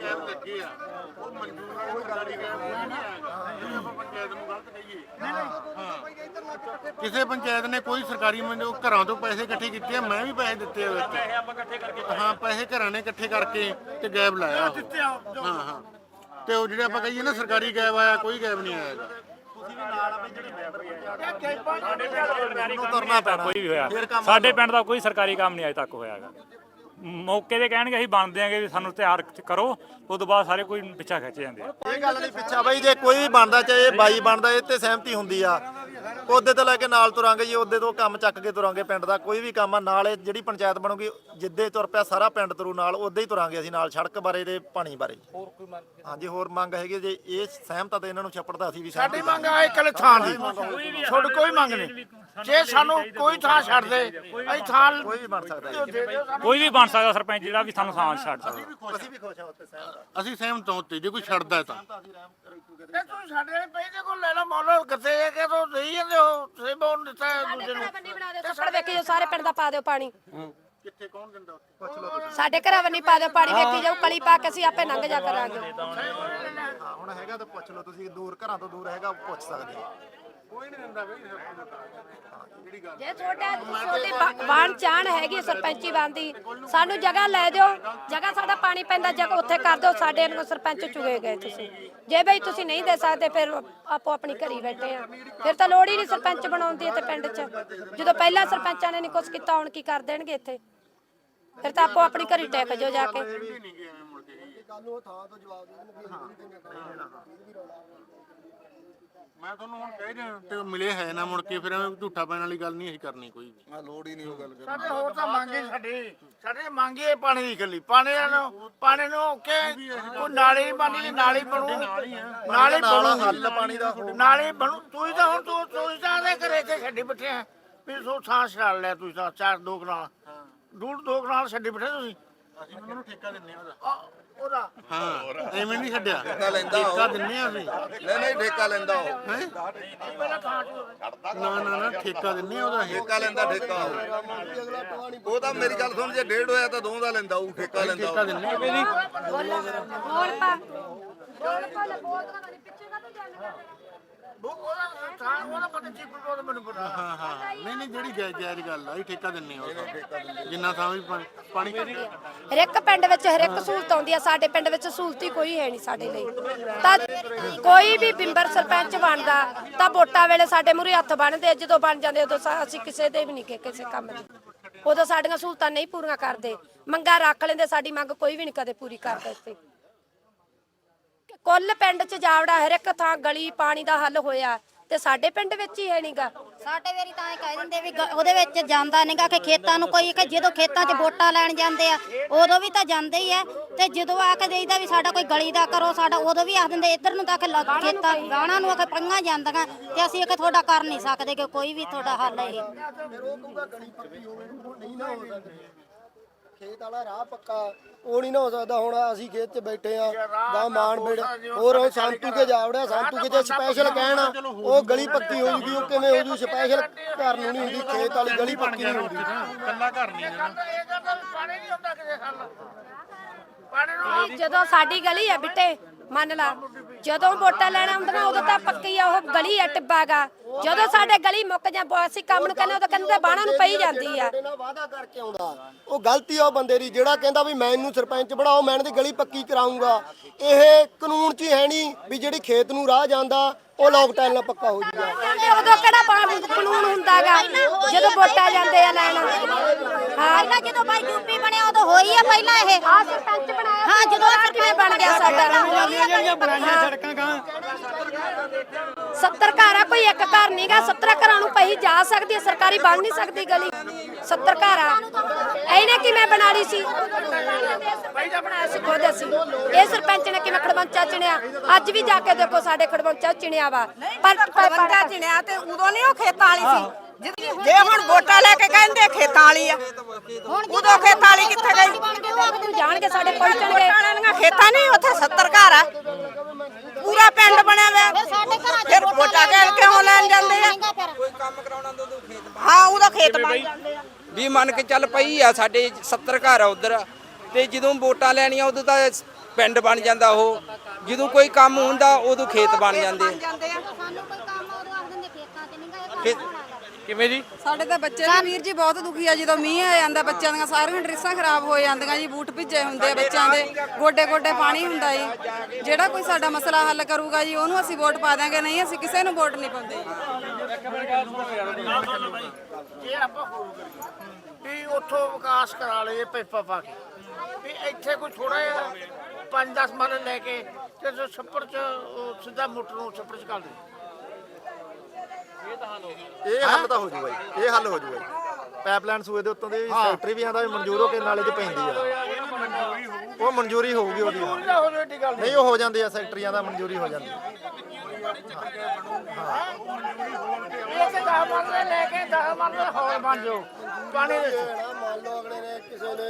ਕਿਸੇ ਪੰਚਾਇਤ ਨੇ ਕੋਈ ਸਰਕਾਰੀ ਮੰਜੋ ਘਰਾਂ ਤੋਂ ਪੈਸੇ ਇਕੱਠੇ ਕੀਤੇ ਆ ਮੈਂ ਵੀ ਪੈਸੇ ਦਿੱਤੇ ਆ ਵਿੱਚ। ਹਾਂ ਪੈਸੇ ਘਰਾਂ ਨੇ ਇਕੱਠੇ ਕਰਕੇ ਤੇ ਗੈਬ ਲਾਇਆ। ਉਹ। ਹਾਂ ਹਾਂ। ਤੇ ਉਹ ਜਿਹੜੇ ਆਪਾਂ ਕਹੀਏ ਨਾ ਸਰਕਾਰੀ ਗੈਬ ਆਇਆ ਕੋਈ ਗੈਬ ਨਹੀਂ ਆਇਆ ਹੈਗਾ। ਤੁਰਨਾ ਪੈਣਾ। ਕੋਈ ਵੀ ਹੋਇਆ। ਸਾਡੇ ਪਿੰਡ ਦਾ ਕੋਈ ਸਰਕਾਰੀ ਕੰਮ ਨਹੀਂ ਅਜੇ ਤੱਕ ਹੋਇਆ ਹੈਗਾ। ਮੌਕੇ ਤੇ ਕਹਿਣਗੇ ਅਸੀਂ ਬਣ ਦਿਆਂਗੇ ਵੀ ਸਾਨੂੰ ਤਿਆਰ ਕਰੋ ਉਸ ਤੋਂ ਬਾਅਦ ਸਾਰੇ ਕੋਈ ਪਿੱਛਾ ਖਿੱਚ ਜਾਂਦੇ ਆ। ਇਹ ਗੱਲ ਨਹੀਂ ਪਿੱਛਾ ਬਈ ਜੇ ਕੋਈ ਵੀ ਬਣਦਾ ਚਾਹੇ ਬਾਈ ਬਣਦਾ ਇਹ ਤੇ ਸਹਿਮਤੀ ਹੁੰਦੀ ਆ। ਉਹਦੇ ਤੋਂ ਲੈ ਕੇ ਨਾਲ ਤੁਰਾਂਗੇ ਜੀ ਉਹਦੇ ਤੋਂ ਕੰਮ ਚੱਕ ਕੇ ਤੁਰਾਂਗੇ ਪਿੰਡ ਦਾ ਕੋਈ ਵੀ ਕੰਮ ਆ ਨਾਲ ਇਹ ਜਿਹੜੀ ਪੰਚਾਇਤ ਬਣੂਗੀ ਜਿੱਦੇ ਤੁਰ ਪਿਆ ਸਾਰਾ ਪਿੰਡ ਤੁਰੂ ਨਾਲ ਉਦੇ ਹੀ ਤੁਰਾਂਗੇ ਅਸੀਂ ਨਾਲ ਸੜਕ ਬਾਰੇ ਤੇ ਪਾਣੀ ਬਾਰੇ ਹੋਰ ਕੋਈ ਮੰਗ ਹਾਂਜੀ ਹੋਰ ਮੰਗ ਹੈਗੀ ਜੇ ਇਹ ਸਹਿਮਤ ਆ ਤੇ ਇਹਨਾਂ ਨੂੰ ਛੱਪੜਦਾ ਅਸੀਂ ਵੀ ਸਾਡੀ ਮੰਗ ਆ ਇਕੱਲੇ ਥਾਂ ਦੀ। ਤੁਹਾਡੀ ਕੋਈ ਮੰਗ ਨਹੀਂ। ਜੇ ਸਾਨੂੰ ਕੋਈ ਥਾਂ ਛੱਡ ਦੇ ਅਸੀਂ ਥਾਂ ਕੋਈ ਵੀ ਬਣ ਸਕਦਾ। ਕੋਈ ਵੀ ਬਣ ਸਕਦਾ ਸਰਪੰਚ ਜਿਹੜਾ ਵੀ ਸਾਨੂੰ ਥਾਂ ਛੱਡ ਸਕਦਾ। ਅਸੀਂ ਵੀ ਖੁਸ਼ ਹਾਂ ਉੱਤੇ ਸਹਿਮਤ ਅਸੀਂ ਸਹਿਮਤ ਹਾਂ ਉੱਤੇ ਜੇ ਕੋਈ ਛੱਡਦਾ ਤਾਂ। ਤੇ ਤੁਸੀਂ ਸਾਡੇ ਵਾਲੇ ਪੈਸੇ ਕੋਲ ਲੈ ਲਓ ਮੌਲੋ ਕਿੱਥੇ ਹੈ ਕਿ ਤੂੰ ਜਾਂਦੇ ਹੋ ਤੁਸੀਂ ਬੋਲ ਦਿੱਤਾ ਹੈ ਦੂਜੇ ਨੂੰ। ਬੰਨੀ ਬਣਾ ਦਿਓ ਛੱਪੜ ਵੇਖੀ ਜਾਓ ਸਾਰੇ ਪਿੰਡ ਦਾ ਪਾ ਦਿਓ ਪਾਣੀ। ਕਿੱਥੇ ਕੌਣ ਦਿੰਦਾ ਉੱਥੇ? ਸਾਡੇ ਘਰਾਂ ਬੰਨੀ ਪਾ ਦਿਓ ਪਾਣੀ ਵੇਖੀ ਜਾਓ ਕਲੀ ਪਾ ਕੇ ਅਸੀਂ ਆਪੇ ਲੰਘ ਜਾ ਕਰਾਂਗੇ। ਹੁਣ ਹੈਗਾ ਤਾਂ ਪੁੱਛ ਲਓ ਤੁਸੀਂ ਦੂਰ ਘਰਾਂ ਤੋਂ ਦੂਰ ਹੈਗਾ ਪੁੱਛ ਸਕਦੇ ਹੋ। ਕੋਈ ਨਹੀਂ ਦਿੰਦਾ ਬਈ ਜਿਹੜੀ ਗੱਲ ਜੇ ਤੁਹਾਡਾ ਤੁਹਾਡੀ ਬਾਣ ਚਾਣ ਹੈਗੀ ਸਰਪੰਚੀ ਬਣਦੀ ਸਾਨੂੰ ਜਗ੍ਹਾ ਲੈ ਦਿਓ ਜਗ੍ਹਾ ਸਾਡਾ ਪਾਣੀ ਪੈਂਦਾ ਜਗ੍ਹਾ ਉੱਥੇ ਕਰ ਦਿਓ ਸਾਡੇ ਨੂੰ ਸਰਪੰਚ ਚੁਗੇ ਗਏ ਤੁਸੀਂ। ਜੇ ਬਈ ਤੁਸੀਂ ਨਹੀਂ ਦੇ ਸਕਦੇ ਫਿਰ ਆਪੋ ਆਪਣੀ ਘਰੀ ਬੈਠੇ ਆ। ਫਿਰ ਤਾਂ ਲੋੜ ਹੀ ਨਹੀਂ ਸਰਪੰਚ ਬਣਾਉਂਦੀ ਇੱਥੇ ਪਿੰਡ 'ਚ। ਜਦੋਂ ਪਹਿਲਾਂ ਸਰਪੰਚਾਂ ਨੇ ਨਹੀਂ ਕੁਛ ਕੀਤਾ ਹੁਣ ਕੀ ਕਰ ਦੇਣਗੇ ਇੱਥੇ? ਫਿਰ ਤਾਂ ਆਪੋ ਆਪਣੀ ਘਰੀ ਟਿਕ ਜਾਓ ਜਾ ਕੇ। ਮੁੜ ਕੇ ਮੈਂ ਤੁਹਾਨੂੰ ਹੁਣ ਕਹਿ ਰਿਹਾ ਤੇ ਮਿਲੇ ਹੈ ਨਾ ਮੁੜ ਕੇ ਫਿਰ ਐਵੇਂ ਝੂਠਾ ਪੈਣ ਵਾਲੀ ਗੱਲ ਨਹੀਂ ਅਸੀਂ ਕਰਨੀ ਕੋਈ ਵੀ। ਸਾਡੇ ਹੋਰ ਤਾਂ ਮੰਗ ਹੀ ਸਾਡੀ। ਸਾਡੇ ਮੰਗ ਹੀ ਹੈ ਪਾਣੀ ਦੀ ਇਕੱਲੀ ਪਾਣੀ ਨੂੰ ਪਾਣੀ ਨੂੰ ਕਿ ਕੋਈ ਨਾਲੀ ਬਣੀ ਨਾਲੀ ਬਣੂ। ਨਾਲੀ ਬਣੂ। ਹੱਲ ਪਾਣੀ ਦਾ ਹੋ ਨਾਲੀ ਬਣੂ। ਤੂੰ ਹੀ ਤਾਂ ਹੁਣ ਤੂੰ ਤੂੰ ਹੀ ਤਾਂ ਦੇ ਘਰੇ ਤੇ ਛੱਡੀ ਬਿਠੇ ਆ। ਵੀ ਸੋ ਥਾਂ ਛੱਡ ਲਿਆ ਤੂੰ ਤਾਂ ਚਾਰ ਦੋ ਕਨਾਲ ਦੂਰ ਦੋ ਕਨਾਲ ਛੱਡੀ ਬਿਠੇ ਤੁਸੀਂ। ਅਸੀਂ ਉਹਨਾਂ ਨੂੰ ਠੇਕਾ ਦਿੰਨੇ ਆ ਉਹਦਾ। ਆ, ਉਹਦਾ ਹਾਂ ਐਵੇਂ ਨਹੀਂ ਛੱਡਿਆ। ਠੇਕਾ ਦਿੰਨੇ ਆ ਅਸੀਂ। ਨਹੀਂ ਨਹੀਂ ਠੇਕਾ ਲੈਂਦਾ ਉਹ। ਚ ਨਾ ਨਾ ਨਾ ਠੇਕਾ ਦਿੰਨੇ ਆ ਉਹਦਾ ਇਹ ਠੇਕਾ ਲੈਂਦਾ ਠੇਕਾ ਉਹ। ਤਾਂ ਮੇਰੀ ਗੱਲ ਸੁਣ ਜੇ ਡੇਢ ਹੋਇਆ ਤਾਂ ਦੋ ਦਾ ਲੈਂਦਾ ਉਹ ਠੇਕਾ ਲੈਂਦਾ ਠੇਕਾ ਦਿੰਨੇ ਆ। ਮੇਰੀ ਬੋਲ ਪਾ। ਬੋਲ ਪਾ ਲੈ ਬੋਲ ਤਾਂ ਨਹੀਂ ਪਿੱਛੇ ਕਾ ਜਾਂਦੇ ਉਹ- ਉਹਦਾ ਥਾਂ ਉਹਦਾ ਪਤਾ ਚੀਪ ਉਹਦਾ ਮੈਨੂੰ ਪਤਾ। ਹਾਂ ਹਾਂ ਨਹੀਂ ਨਹੀਂ ਜਿਹੜੀ ਜਾਇਜ਼ ਜਾਇਜ਼ ਗੱਲ ਆ ਇਹ ਠੇਕਾ ਦਿੰਨੇ ਆ। ਉਹਦਾ ਜਿੰਨਾ ਥਾਂ ਵੀ ਪਾਣੀ- ਪਾਣੀ ਹਰੇਕ ਪਿੰਡ ਵਿੱਚ ਹਰੇਕ ਸਹੂਲਤ ਆਉਂਦੀ ਆ ਸਾਡੇ ਪਿੰਡ ਵਿੱਚ ਸਹੂਲਤ ਹੀ ਕੋਈ ਹੈ ਨਹੀਂ ਸਾਡੇ ਲਈ। ਤਾਂ ਕੋਈ ਵੀ ਬਿੰਬਰ ਸਰਪੰਚ ਬਣਦਾ ਤਾਂ ਵੋਟਾਂ ਵੇਲੇ ਸਾਡੇ ਮੂਹਰੇ ਹੱਥ ਬਣਦੇ ਆ, ਜਦੋਂ ਬਣ ਜਾਂਦੇ ਉਦੋਂ ਸਾ- ਅਸੀਂ ਕਿਸੇ ਦੇ ਵੀ ਨਹੀਂ ਕਿ ਕਿਸੇ ਕੰਮ ਦੀ। ਉਦੋਂ ਸਾਡੀਆਂ ਸਹੂਲਤਾਂ ਨਹੀਂ ਪੂਰੀਆਂ ਕਰਦੇ। ਮੰਗਾਂ ਰੱਖ ਲੈਂਦੇ ਸਾਡੀ ਮੰਗ ਕੋਈ ਵੀ ਨਹੀਂ ਕਦੇ ਪੂਰੀ ਕਰਦਾ। ਇੱਥੇ ਕੁੱਲ ਪਿੰਡ 'ਚ ਜਾਵੜਾ ਹਰ ਇੱਕ ਥਾਂ ਗਲੀ ਪਾਣੀ ਦਾ ਹੱਲ ਹੋਇਆ ਤੇ ਸਾਡੇ ਪਿੰਡ ਵਿੱਚ ਹੀ ਹੈ ਨਹੀਂਗਾ ਸਾਡੇ ਵਾਰੀ ਤਾਂ ਇਹ ਕਹਿ ਦਿੰਦੇ ਵੀ ਗ- ਉਹਦੇ ਵਿੱਚ ਜਾਂਦਾ ਨਹੀਂਗਾ ਕਿ ਖੇਤਾਂ ਨੂੰ ਕੋਈ ਕਿ ਜਦੋਂ ਖੇਤਾਂ 'ਚ ਵੋਟਾਂ ਲੈਣ ਜਾਂਦੇ ਆ, ਉਦੋਂ ਵੀ ਤਾਂ ਜਾਂਦੇ ਹੀ ਆ। ਤੇ ਜਦੋਂ ਆ ਕੇ ਦੇਈਦਾ ਵੀ ਸਾਡਾ ਕੋਈ ਗਲੀ ਦਾ ਕਰੋ, ਸਾਡਾ ਉਦੋਂ ਵੀ ਆਖ ਦਿੰਦੇ, ਇੱਧਰ ਨੂੰ ਤਾਂ ਕਿ ਲੱਗ ਖੇਤਾਂ, ਗਾਣਾ ਨੂੰ ਆ ਕੇ ਪੰਗਾ ਜਾਂਦੀਆਂ ਤੇ ਅਸੀਂ ਕਿ ਤੁਹਾਡਾ ਕਰ ਨਹੀਂ ਸਕਦੇ ਕਿ ਕੋਈ ਵੀ ਤੁਹਾਡਾ ਹੱਲ ਇਹ। ਫਿਰ ਉਹ ਕਹੂਗਾ ਗਲੀ ਪੱਕੀ ਹੋਵੇ ਉਹ ਨਹੀਂ ਨਾ ਹੋ ਸਕਦੀ ਖੇਤ ਵਾਲਾ ਰਾਹ ਪੱਕਾ ਉਹ ਨਹੀਂ ਨਾ ਹੋ ਸਕਦਾ ਹੁਣ ਅਸੀਂ ਖੇਤ 'ਚ ਬੈਠੇ ਆ ਦਾ ਮਾਨ ਬੇੜ ਹੋਰ ਉਹ ਸੰਤੂ ਕੇ ਜਾਵੜਿਆ ਸੰਤੂ ਕੇ ਜੇ ਸਪੈਸ਼ਲ ਕਹਿਣਾ ਉਹ ਗਲੀ ਪੱਕੀ ਹੋ ਜੂਗੀ ਉਹ ਕਿਵੇਂ ਹੋ ਜੂ ਸਪੈਸ਼ਲ ਘਰ ਨੂੰ ਨਹੀਂ ਹੁੰਦੀ ਖੇਤ ਵਾਲੀ ਗਲੀ ਪੱਕੀ ਨਹੀਂ ਹੁੰਦੀ ਕੱਲਾ ਘਰ ਨਹੀਂ ਵੀ ਪਾਣੀ ਨਹੀਂ ਹੁੰਦਾ ਕਿਸੇ ਹੱਲ। ਪਾਣੀ ਨੂੰ ਇਹ ਜਦੋਂ ਸਾਡੀ ਗਲੀ ਹੈ ਬਿੱਟੇ ਮੰਨ ਲਾ, ਜਦੋਂ ਵੋਟਾਂ ਲੈਣਾ ਹੁੰਦੀਆਂ ਉਦੋਂ ਤਾਂ ਪੱਕੀ ਆ, ਉਹ ਗਲੀ ਹੈ ਟਿੱਬਾਗਾ। ਜਦੋਂ ਸਾਡੇ ਗਲੀ ਮੁੱਕ ਜਾਂ ਅਸੀਂ ਕੰਮ ਨੂੰ ਕਹਿੰਦੇ ਉਦੋਂ ਕਹਿੰਦੇ ਬਾਣਾ ਨੂੰ ਪਈ ਜਾਂਦੀ ਆ। ਸਾਡੇ ਨਾਲ ਵਾਅਦਾ ਕਰਕੇ ਆਉਂਦਾ, ਉਹ ਗਲਤੀ ਆ ਉਹ ਬੰਦੇ ਦੀ, ਜਿਹੜਾ ਕਹਿੰਦਾ ਵੀ ਮੈਂ ਇਹਨੂੰ ਸਰਪੰਚ ਬਣਾਓ, ਮੈਂ ਇਹਨਾਂ ਦੀ ਗਲੀ ਪੱਕੀ ਕਰਾਉਂਗਾ ਇਹ ਕਾਨੂੰਨ 'ਚ ਹੀ ਹੈ ਨਹੀਂ ਵੀ ਜਿਹੜੀ ਖੇਤ ਨੂੰ ਰਾਹ ਜਾਂਦਾ ਉਹ ਲੋਕ ਟਾਈਲ ਨਾਲ ਪੱਕਾ ਹੋ ਜੂਗਾ ਕਹਿੰਦੇ ਉਦੋਂ ਕਿਹੜਾ ਪਾ- ਕਾਨੂੰਨ ਹੁੰਦਾਗਾ? ਜਦੋਂ ਵੋਟਾਂ ਜਾਂਦੇ ਆ ਲੈਣ। ਹਾਂ। ਪਹਿਲਾਂ ਜਦੋਂ ਬਾਈ ਯੂਪੀ ਬਣਿਆ ਉਦੋਂ ਹੋਈ ਆ ਪਹਿਲਾਂ ਇਹ? ਆ ਸਰਪੰਚ ਬਣਾਇਆ ਹਾਂ ਜਦੋਂ ਆ ਕਿਵੇਂ ਬਣ ਗਿਆ ਸਾਡਾ। ਜਿਹੜੀਆਂ ਬਣਾਈਆਂ ਸੜਕਾਂ ਗਾਂ। 70 ਘਰ ਆ ਕੋਈ ਇੱਕ ਘਰ ਨਹੀਂਗਾ 70 ਘਰਾਂ ਨੂੰ ਪਈ ਜਾ ਸਕਦੀ ਹੈ ਸਰਕਾਰੀ ਬਣ ਨਹੀਂ ਸਕਦੀ ਗਲੀ। 70 ਘਰ ਆ। ਇਹਨੇ ਕਿਵੇਂ ਬਣਾ ਲਈ ਸੀ? ਪਹਿਲਾਂ ਬਣਾਇਆ ਸੀ ਖੁਦ ਅਸੀਂ। ਇਹ ਸਰਪੰਚ ਨੇ ਕਿਵੇਂ ਖੜਵੰਚਾ ਚਿਣਿਆ? ਅੱਜ ਵੀ ਜਾ ਕੇ ਦੇਖੋ ਸਾਡੇ ਖੜਵੰਚਾ ਚਿਣਿਆ ਵਾ। ਪਰ ਬੰਦਾ ਚਿਣਿਆ ਤੇ ਉਦੋਂ ਨਹੀਂ ਉਹ ਖੇਤਾਂ ਵਾਲੀ ਸੀ। ਜੇ ਹੁਣ ਵੋਟਾਂ ਲੈ ਕੇ ਕਹਿੰਦੇ ਖੇਤਾਂ ਵਾਲੀ ਆ ਉਦੋਂ ਖੇਤਾਂ ਵਾਲੀ ਕਿੱਥੇ ਗਈ? ਤੂੰ ਜਾਣਗੇ ਸਾਡੇ ਪਹੁੰਚਣਗੇ ਖੇਤਾਂ ਨਹੀਂ ਉੱਥੇ 70 ਘਰ ਆ। ਪੂਰਾ ਪਿੰਡ ਬਣਿਆ ਹੋਇਆ ਸਾਡੇ ਘਰਾਂ 'ਚ ਫਿਰ ਵੋਟਾਂ ਕਹਿ ਕਿਉਂ ਲੈਣ ਜਾਂਦੇ ਆ? ਹਾਂ ਉਹਦਾ ਖੇਤ ਬਣ ਜਾਂਦੇ ਆ। ਵੀ ਮੰਨ ਕੇ ਚੱਲ ਪਈ ਆ ਸਾਡੇ 70 ਘਰ ਆ ਉਧਰ। ਤੇ ਜਦੋਂ ਵੋਟਾਂ ਲੈਣੀਆਂ ਉਦੋਂ ਤਾਂ ਪਿੰਡ ਬਣ ਜਾਂਦਾ ਉਹ। ਜਦੋਂ ਕੋਈ ਕੰਮ ਹੁੰਦਾ ਉਦੋਂ ਖੇਤ ਬਣ ਜਾਂਦੇ ਕਿਵੇਂ ਜੀ? ਸਾਡੇ ਤਾਂ ਬੱਚੇ ਵੀ ਵੀਰ ਜੀ ਬਹੁਤ ਦੁਖੀ ਆ ਜਦੋਂ ਮੀਂਹ ਆ ਜਾਂਦਾ ਬੱਚਿਆਂ ਦੀਆਂ ਸਾਰੀਆਂ ਡਰੈਸਾਂ ਖਰਾਬ ਹੋ ਜਾਂਦੀਆਂ ਜੀ ਬੂਟ ਭਿੱਜੇ ਹੁੰਦੇ ਆ ਬੱਚਿਆਂ ਦੇ ਗੋਡੇ ਗੋਡੇ ਪਾਣੀ ਹੁੰਦਾ ਜੀ। ਜਿਹੜਾ ਕੋਈ ਸਾਡਾ ਮਸਲਾ ਹੱਲ ਕਰੂਗਾ ਜੀ ਉਹਨੂੰ ਅਸੀਂ ਵੋਟ ਪਾ ਦਾਂਗੇ ਨਹੀਂ ਅਸੀਂ ਕਿਸੇ ਨੂੰ ਵੋਟ ਨਹੀਂ ਪਾਉਂਦੇ ਵੀ ਉੱਥੋਂ ਵਿਕਾਸ ਕਰਾ ਲਈਏ ਪੈਪਾ ਪਾ ਕੇ। ਵੀ ਇੱਥੇ ਕੋਈ ਥੋੜਾ ਜਿਹਾ 5-10 ਮਰਲੇ ਲੈ ਕੇ ਤੇ ਜੋ ਛੱਪੜ ਚ ਉਹ ਸਿੱਧਾ ਮੋਟਰ ਨੂੰ ਛੱਪੜ ਚ ਕਰ ਦੇ ਇਹ ਹੱਲ ਤਾਂ ਹੋ ਜੂਗਾ ਜੀ। ਇਹ ਹੱਲ ਹੋ ਜੂਗਾ ਜੀ। ਪਾਈਪਲਾਈਨ ਸੂਏ ਦੇ ਉੱਤੋਂ ਦੀ ਫੈਕਟਰੀ ਵੀ ਆਂਦਾ ਵੀ ਮਨਜ਼ੂਰ ਹੋ ਕੇ ਨਾਲੇ 'ਚ ਪੈਂਦੀ ਆ। ਉਹ ਮਨਜ਼ੂਰੀ ਹੋਊਗੀ ਉਹਦੀ। ਨਾ ਹੋ ਏਡੀ ਗੱਲ ਨਹੀਂ ਉਹ ਹੋ ਜਾਂਦੀ ਆ ਸੈਕਟਰੀਆਂ ਦਾ ਮਨਜ਼ੂਰੀ ਹੋ ਜਾਂਦੀ ਆ। ਇਹ ਤੇ 10 ਮਰਲੇ ਲੈ ਕੇ 10 ਮਰਲੇ ਹੌਲ ਬਣ ਜਾਓ ਪਾਣੀ ਦੇ ਵਿੱਚ। ਮੰਨ ਲਓ ਅਗਲੇ ਨੇ ਕਿਸੇ ਨੇ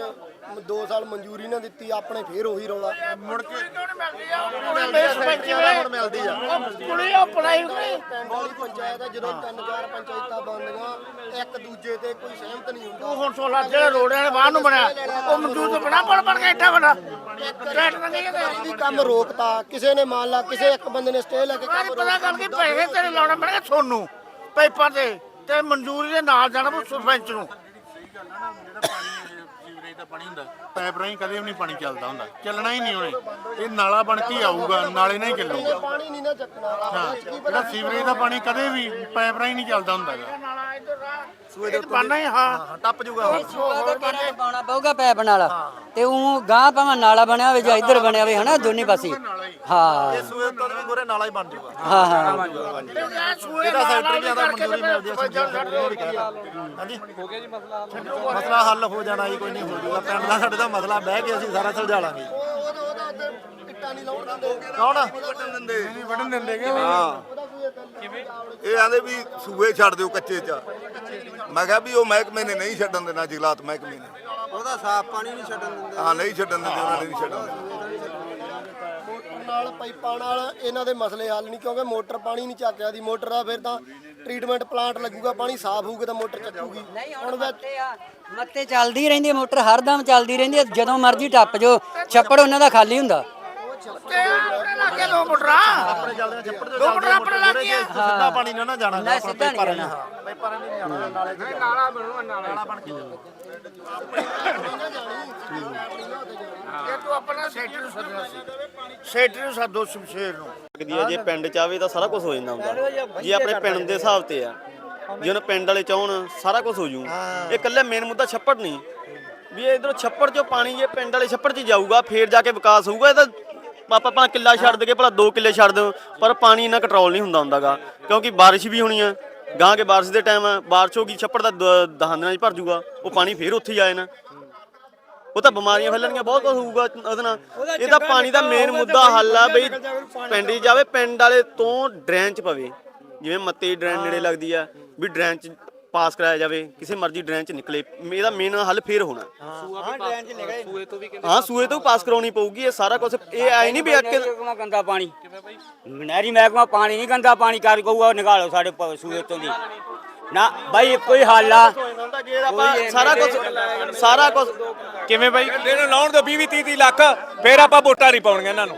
2 ਸਾਲ ਮਨਜ਼ੂਰੀ ਨਾ ਦਿੱਤੀ ਆਪਣੇ ਫੇਰ ਉਹੀ ਰੌਲਾ। ਮੁੜ ਕੇ ਕਿਉਂ ਨਹੀਂ ਮਿਲਦੀ ਆ। ਹੁਣ ਮਿਲਦੀ ਆ, ਸੈਕਟਰੀਆਂ ਦਾ ਹੁਣ ਮਿਲਦੀ ਆ। ਉਹ ਕੁੜੀ ਉਹ ਪੜਾਈ ਹੋਈ ਵਾਲੀ ਪੰਚਾਇਤ ਆ ਜਦੋਂ ਤਿੰਨ ਚਾਰ ਪੰਚਾਇਤਾਂ ਬਣਦੀਆਂ ਇੱਕ ਦੂਜੇ ਤੇ ਕੋਈ ਸਹਿਮਤ ਨਹੀਂ ਹੁੰਦਾ। ਤੂੰ ਹੁਣ 16 ਜਿਹੜੇ ਰੋੜਿਆਂ ਦੇ ਬਾਹਰ ਨੂੰ ਬਣਿਆ ਉਹ ਮਨਜ਼ੂਰ ਬਣਾ ਪੜ ਪੜ ਕੇ ਇੱਟਾ ਬਣਾ। ਵੀ ਕੰਮ ਰੋਕਤਾ ਕਿਸੇ ਨੇ ਮੰਨ ਲਾ ਕਿਸੇ ਇੱਕ ਬੰਦੇ ਨੇ ਸਟੇ ਲੈ ਕੇ ਕੰਮ ਪਤਾ ਕਰ ਕੇ ਪੈਸੇ ਤੇਰੇ ਲਾਉਣੇ ਪੈਣਗੇ ਤੁਹਾਨੂੰ ਪੇਪਰ ਤੇ ਤੇ ਮਨਜ਼ੂਰੀ ਦੇ ਨਾਲ ਜਾਣਾ ਸਰਪੰਚ ਨੂੰ। ਜਿਹੜਾ ਪਾਣੀ ਸੀਵਰੇਜ ਦਾ ਪਾਣੀ ਹੁੰਦਾ। ਪਾਈਪ ਰਾਹੀਂ ਕਦੇ ਵੀ ਨਹੀਂ ਪਾਣੀ ਚੱਲਦਾ ਹੁੰਦਾ। ਚੱਲਣਾ ਹੀ ਨਹੀਂ ਉਹਨੇ। ਇਹ ਨਾਲਾ ਬਣ ਕੇ ਆਊਗਾ ਨਾਲੇ ਨਾਲ ਹੀ ਚੱਲੂਗਾ ਪਾਣੀ ਨਹੀਂ ਨਾ ਚੱਕਣਾ ਹਾਂ ਜਿਹੜਾ ਸੀਵਰੇਜ ਦਾ ਪਾਣੀ ਕਦੇ ਵੀ ਪਾਈਪ ਰਾਹੀਂ ਨਹੀਂ ਚੱਲਦਾ ਹੁੰਦਾ ਗਾ। ਨਾਲਾ ਇੱਧਰ ਰਾਹ ਸੂਏ ਦੇ ਉੱਤੋਂ ਹੀ ਹਾਂ। ਹਾਂ ਟੱਪ ਜੂਗਾ ਉਹ। ਪਾਉਣਾ ਪਊਗਾ ਪੈਪ ਨਾਲ। ਤੇ ਉਹ ਗਾਂ ਭਾਵੇਂ ਨਾਲਾ ਬਣਿਆ ਹੋਵੇ ਜਾਂ ਇੱਧਰ ਬਣਿਆ ਹੋਵੇ ਹਨਾ ਦੋਨੇ ਪਾਸੇ। ਹਾਂ। ਇਹ ਸੂਏ ਉੱਤੋਂ ਦੀ ਵੀ ਗੋਰੇ ਨਾਲਾ ਹੀ ਬਣ ਜੂਗਾ। ਹਾਂ ਹਾਂ। ਇਹਦਾ ਸੈਕਟਰੀਆਂ ਦਾ ਮਨਜ਼ੂਰੀ ਮਿਲਦੀ ਆ ਸੰਜੀਵ ਸੈਕਟਰੀ ਨੂੰ ਵੀ ਕਹਿਤਾ ਹਾਂਜੀ। ਹੋ ਗਿਆ ਜੀ ਮਸਲਾ। ਮਸਲਾ ਹੱਲ ਹੋ ਜਾਣਾ ਜੀ ਕੋਈ ਨਹੀਂ ਹੋ ਜੂਗਾ। ਪਿੰਡ ਦਾ ਸਾਡੇ ਦਾ ਮਸਲਾ ਬਹਿ ਕੇ ਅਸੀਂ ਸਾਰਾ ਸੁਲਝਾ ਲਾਂਗੇ ਨਹੀਂ ਲਾਉਣ ਦਿੰਦੇ। ਕੌਣ? ਨਹੀਂ ਵੱਢਣ ਦਿੰਦੇ ਇਹ ਆਂਦੇ ਵੀ ਸੂਏ ਛੱਡ ਦਿਓ ਕੱਚੇ ਚ। ਮੈਂ ਕਿਹਾ ਵੀ ਉਹ ਮਹਿਕਮੇ ਨੇ ਨਹੀਂ ਛੱਡਣ ਦੇਣਾ ਜਗਲਾਤ ਮਹਿਕਮੇ ਨੇ। ਉਹਦਾ ਸਾਫ਼ ਪਾਣੀ ਨਹੀਂ ਛੱਡਣ ਦਿੰਦੇ। ਹਾਂ ਨਹੀਂ ਛੱਡਣ ਦਿੰਦੇ ਉਹਨਾਂ ਨੇ ਨਹੀਂ ਛੱਡਣ ਨਾਲ ਪਾਈਪਾਂ ਨਾਲ ਇਹਨਾਂ ਦੇ ਮਸਲੇ ਹੱਲ ਨਹੀਂ ਕਿਉਂਕਿ ਮੋਟਰ ਪਾਣੀ ਨਹੀਂ ਚੱਕਿਆ ਦੀ ਮੋਟਰ ਦਾ ਫਿਰ ਤਾਂ ਟ੍ਰੀਟਮੈਂਟ ਪਲਾਂਟ ਲੱਗੂਗਾ ਪਾਣੀ ਸਾਫ਼ ਹੋਊਗਾ ਤਾਂ ਮੋਟਰ ਚੱਕੂਗੀ। ਹੁਣ ਵਿੱਚ ਮੱਤੇ ਚੱਲਦੀ ਰਹਿੰਦੀ ਹੈ ਮੋਟਰ ਹਰਦਮ ਚੱਲਦੀ ਰਹਿੰਦੀ ਹੈ ਜਦੋਂ ਮਰਜ਼ੀ ਟੱਪ ਜੋ ਛੱਪੜ ਉਹਨਾਂ ਦਾ ਖਾਲੀ ਹੁੰਦਾ। ਤੇ ਆਪਣੇ ਲਾਗੇ ਦੋ ਮੋਟਰਾਂ ਆਪਣੇ ਚੱਲਦੇ ਆ ਛੱਪੜ ਦੇ ਦੋ ਮੋਟਰ ਆਪਣੇ ਲੱਗ ਗਿਆ ਸਿੱਧਾ ਪਾਣੀ ਨਾ ਨਾ ਜਾਣਾ ਨਾ, ਸਿੱਧਾ ਨਹੀਂ ਜਾਣਾ। ਨਹੀਂ ਜਾਣਾ ਨਾਲੇ 'ਚ ਜਾਣਾ। ਨਾਲਾ ਬਣੂਗਾ ਨਾਲਾ। ਨਾਲਾ ਬਣ ਕੇ ਜੇ ਤੂੰ ਆਪਣਾ ਸੈਕਟਰੀ ਨੂੰ ਸੱਦਣਾ ਸੀ ਸੈਕਟਰੀ ਨੂੰ ਸੱਦੋ ਸ਼ਮਸ਼ੇਰ ਨੂੰ। ਸਕਦੀ ਹੈ ਜੇ ਪਿੰਡ ਚ ਆਵੇ ਤਾਂ ਸਾਰਾ ਕੁਝ ਹੋ ਜਾਂਦਾ ਹੁੰਦਾ। ਜੇ ਆਪਣੇ ਪਿੰਡ ਦੇ ਹਿਸਾਬ ਤੇ ਆ ਜੇ ਉਹਨੂੰ ਪਿੰਡ ਵਾਲੇ ਚਾਹਣ ਸਾਰਾ ਕੁਝ ਹੋ ਜੂ ਇਹ ਇਕੱਲੇ ਮੇਨ ਮੁੱਦਾ ਛੱਪੜ ਨਹੀਂ। ਵੀ ਇਹ ਇਧਰੋਂ ਛੱਪੜ ਚੋਂ ਪਾਣੀ ਜੇ ਪਿੰਡ ਵਾਲੇ ਛੱਪੜ 'ਚ ਜਾਊਗਾ ਫੇਰ ਜਾ ਕੇ ਵਿਕਾਸ ਹੋਊਗਾ ਇਹ ਤਾਂ ਆਪਾਂ ਆਪਾਂ ਕਿੱਲਾ ਛੱਡ ਦਗੇ ਭਲਾ 2 ਕਿੱਲੇ ਛੱਡ ਦਿਓ ਪਰ ਪਾਣੀ ਇੰਨਾ ਕੰਟਰੋਲ ਨਹੀਂ ਹੁੰਦਾ ਹੁੰਦਾਗਾ ਕਿਉਂਕਿ ਬਾਰਿਸ਼ ਵੀ ਹੋਣੀ ਆ। ਗਾਂ ਕੇ ਬਾਰਿਸ਼ ਦੇ ਟਾਈਮ ਬਾਰਿਸ਼ ਹੋ ਗਈ ਛੱਪੜ ਦਾ ਦ- ਦਹਾਂ ਦਿਨਾਂ 'ਚ ਭਰ ਜੂਗਾ ਉਹ ਪਾਣੀ ਫੇਰ ਉੱਥੇ ਹੀ ਆਏ ਨਾ ਉਹ ਤਾਂ ਬਿਮਾਰੀਆਂ ਫੈਲਣਗੀਆਂ ਬਹੁਤ ਕੁਝ ਹੋਊਗਾ ਉਹਦੇ ਨਾਲ। ਇਹ ਤਾਂ ਪਾਣੀ ਦਾ ਮੇਨ ਮੁੱਦਾ ਹੱਲ ਆ ਬਈ ਪਿੰਡ ਹੀ ਜਾਵੇ ਪਿੰਡ ਵਾਲੇ ਤੋਂ ਡਰੇਨ 'ਚ ਪਵੇ। ਜਿਵੇਂ ਮੱਤੇ ਡਰੇਨ ਨੇੜੇ ਲੱਗਦੀ ਆ ਵੀ ਡਰੇਨ 'ਚ ਪਾਸ ਕਰਾਇਆ ਜਾਵੇ ਕਿਸੇ ਮਰਜ਼ੀ ਡਰੇਨ 'ਚ ਨਿਕਲੇ ਇਹਦਾ ਮੇਨ ਹੱਲ ਫੇਰ ਹੋਣਾ। ਸੂਏ ਤੋਂ ਵੀ ਕਹਿੰਦੇ ਹਾਂ ਸੂਏ ਤੋਂ ਪਾਸ ਕਰਾਉਣੀ ਪਊਗੀ ਇਹ ਸਾਰਾ ਕੁਝ ਇਹ ਆਏ ਨਹੀਂ ਵੀ ਅੱਜ ਕੇ ਮਹਿਕਮਾ ਗੰਦਾ ਪਾਣੀ? ਨਹਿਰੀ ਮਹਿਕਮਾ ਪਾਣੀ ਨਹੀਂ ਗੰਦਾ ਪਾਣੀ ਕਰ ਕਹੂਗਾ ਨਿਕਾਲੋ ਸਾਡੇ ਸੂਏ ਤੋਂ ਦੀ ਨਾ ਬਾਈ ਇੱਕੋ ਹੀ ਹੱਲ ਆ। ਆਪਾਂ ਸਾਰਾ ਕੁਝ ਸਾਰਾ ਕੁਝ ਕਿਵੇਂ ਬਾਈ? ਇਹਨੂੰ ਲਾਉਣ ਦਿਓ 20 30 30 ਲੱਖ ਫਿਰ ਆਪਾਂ ਵੋਟਾਂ ਨਹੀਂ ਪਾਉਣੀਆਂ ਇਹਨਾਂ ਨੂੰ।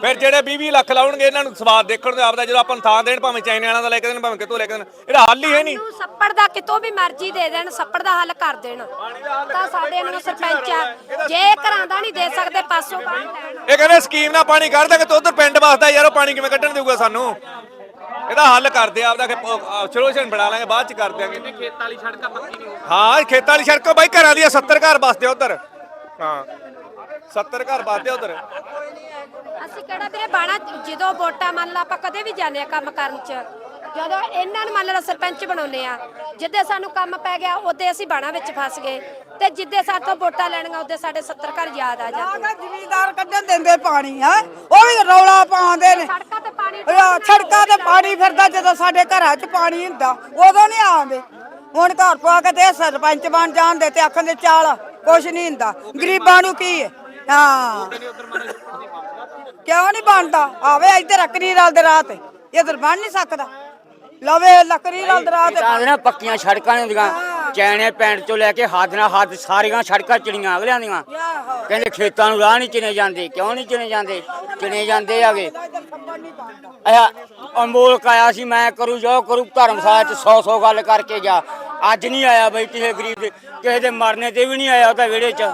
ਫਿਰ ਜਿਹੜੇ 20 20 ਲੱਖ ਲਾਉਣਗੇ ਇਹਨਾਂ ਨੂੰ ਸਵਾਦ ਦੇਖਣ ਦੇ ਆਪਦਾ ਜਦੋਂ ਆਪਾਂ ਥਾਂ ਦੇਣ ਭਾਵੇਂ ਚਾਈਨੇ ਵਾਲਿਆਂ ਦਾ ਲੈ ਕੇ ਦੇਣ ਭਾਵੇਂ ਕਿਤੋਂ ਲੈ ਕੇ ਦੇਣ ਇਹਦਾ ਹੱਲ ਹੀ ਹੈ ਨਹੀਂ। ਨੂੰ ਸੱਪੜ ਦਾ ਕਿਤੋਂ ਵੀ ਮਰਜ਼ੀ ਦੇ ਦੇਣ ਸੱਪੜ ਦਾ ਹੱਲ ਕਰ ਦੇਣ। ਤਾਂ ਸਾਡੇ ਨੂੰ ਸਰਪੰਚ ਆ। ਜੇ ਘਰਾਂ ਦਾ ਨਹੀਂ ਦੇ ਸਕਦੇ ਪਾਸੋਂ ਬਾਹਰ ਲੈਣ। ਇਹ ਕਹਿੰਦੇ ਸਕੀਮ ਨਾਲ ਪਾਣੀ ਕੱਢ ਦਾਂਗੇ ਤੇ ਉਧਰ ਪਿੰਡ ਵਾਸਤਾ ਯਾਰ ਉਹ ਪਾਣੀ ਕਿਵੇਂ ਕੱਢਣ ਦੇਊਗਾ ਸਾਨੂੰ? ਇਹਦਾ ਹੱਲ ਕਰਦੇ ਆ ਆਪਦਾ ਸੋਲੂਸ਼ਨ ਬਣਾ ਲਾਂਗੇ ਬਾਅਦ ਚ ਕਰ ਦਿਆਂਗੇ। ਖੇਤ ਵਾਲੀ ਸੜਕਾਂ ਪੱਕੀ ਨਹੀਂ ਹਾਂ ਖੇਤਾਂ ਵਾਲੀ ਸੜਕ ਬਾਈ ਘਰਾਂ ਦੀਆਂ 70 ਘਰ ਬਸਦੇ ਉਧਰ। ਹਾਂ 70 ਘਰ ਬਸਦੇ ਉਧਰ। ਅਸੀਂ ਕਿਹੜਾ ਵੀਰੇ ਬਾਣਾ ਜਦੋਂ ਵੋਟਾਂ ਮੰਨ ਲਾ ਆਪਾਂ ਕਦੇ ਵੀ ਜਾਂਦੇ ਆ ਕੰਮ ਕਰਨ ਚ। ਜਦੋਂ ਇਹਨਾਂ ਨੂੰ ਮੰਨ ਲਾ ਸਰਪੰਚ ਬਣਾਉਨੇ ਆ ਜਿੱਦੇ ਸਾਨੂੰ ਕੰਮ ਪੈ ਗਿਆ ਉਹਦੇ ਅਸੀਂ ਬਾਣਾ ਵਿੱਚ ਫਸ ਗਏ। ਤੇ ਜਿੱਦੇ ਸਾਥੋਂ ਵੋਟਾਂ ਲੈਣੀਆਂ ਉਹਦੇ ਸਾਡੇ 70 ਘਰ ਯਾਦ ਆ ਜਾਂਦੇ। ਜ਼ਿਮੀਦਾਰ ਕੱਢਣ ਦਿੰਦੇ ਪਾਣੀ ਹੈ? ਉਹ ਵੀ ਰੌਲਾ ਪਾਉਂਦੇ ਨੇ। ਸੜਕਾਂ ਤੇ ਪਾਣੀ ਸੜਕਾਂ ਤੇ ਪਾਣੀ ਫਿਰਦਾ ਜਦੋਂ ਸਾਡੇ ਘਰਾਂ 'ਚ ਪਾਣੀ ਹੁੰਦਾ ਉਦੋਂ ਨਹੀਂ ਆਉਂਦੇ। ਹੁਣ ਘਰ ਪਾ ਕੇ ਤੇ ਸਰਪੰਚ ਬਣ ਜਾਂਦੇ ਤੇ ਆਖਣ ਦੇ ਚਾਲ ਕੁਛ ਨਹੀਂ ਹੁੰਦਾ। ਗਰੀਬਾਂ ਨੂੰ ਕੀ ਹੈ? ਹਾਂ। ਕਿਉਂ ਨਹੀਂ ਬਣਦਾ? ਆਵੇ ਇੱਧਰ ਅਕਰੀ ਰਾਲ ਦੇ ਰਾਤ। ਇਧਰ ਬਣ ਨਹੀਂ ਸਕਦਾ। ਲਵੇ ਲੱਕਰੀ ਰਾਲ ਦੇ ਰਾਤ। ਤਾਂ ਨਾ ਪੱਕੀਆਂ ਸੜਕਾਂ ਨੇ ਹੁੰਦੀਆਂ। ਚੈਣੇ ਪਿੰਡ ਤੋਂ ਲੈ ਕੇ ਹੱਦ ਨਾਲ ਹੱਦ ਸਾਰੀਆਂ ਸੜਕਾਂ ਚਿੜੀਆਂ ਅਗਲਿਆਂ ਦੀਆਂ। ਕਹਿੰਦੇ ਖੇਤਾਂ ਨੂੰ ਰਾਹ ਨਹੀਂ ਚਿਣੇ ਜਾਂਦੇ। ਕਿਉਂ ਨਹੀਂ ਚਿਣੇ ਜਾਂਦੇ? ਚਿਣੇ ਜਾਂਦੇ ਆਗੇ। ਆਇਆ ਅਮੋਲਕ ਆਇਆ ਸੀ ਮੈਂ ਕਰੂ ਜੋ ਕਰੂ ਧਰਮਸ਼ਾਲਾ ਚ 100 100 ਗੱਲ ਕਰਕੇ ਜਾ। ਅੱਜ ਨਹੀਂ ਆਇਆ ਬਈ ਕਿਸੇ ਗਰੀਬ ਦੇ ਕਿਸੇ ਦੇ ਮਰਨੇ ਤੇ ਵੀ ਨਹੀਂ ਆਇਆ ਉਹ ਤਾਂ ਵਿਹੜੇ ਚ।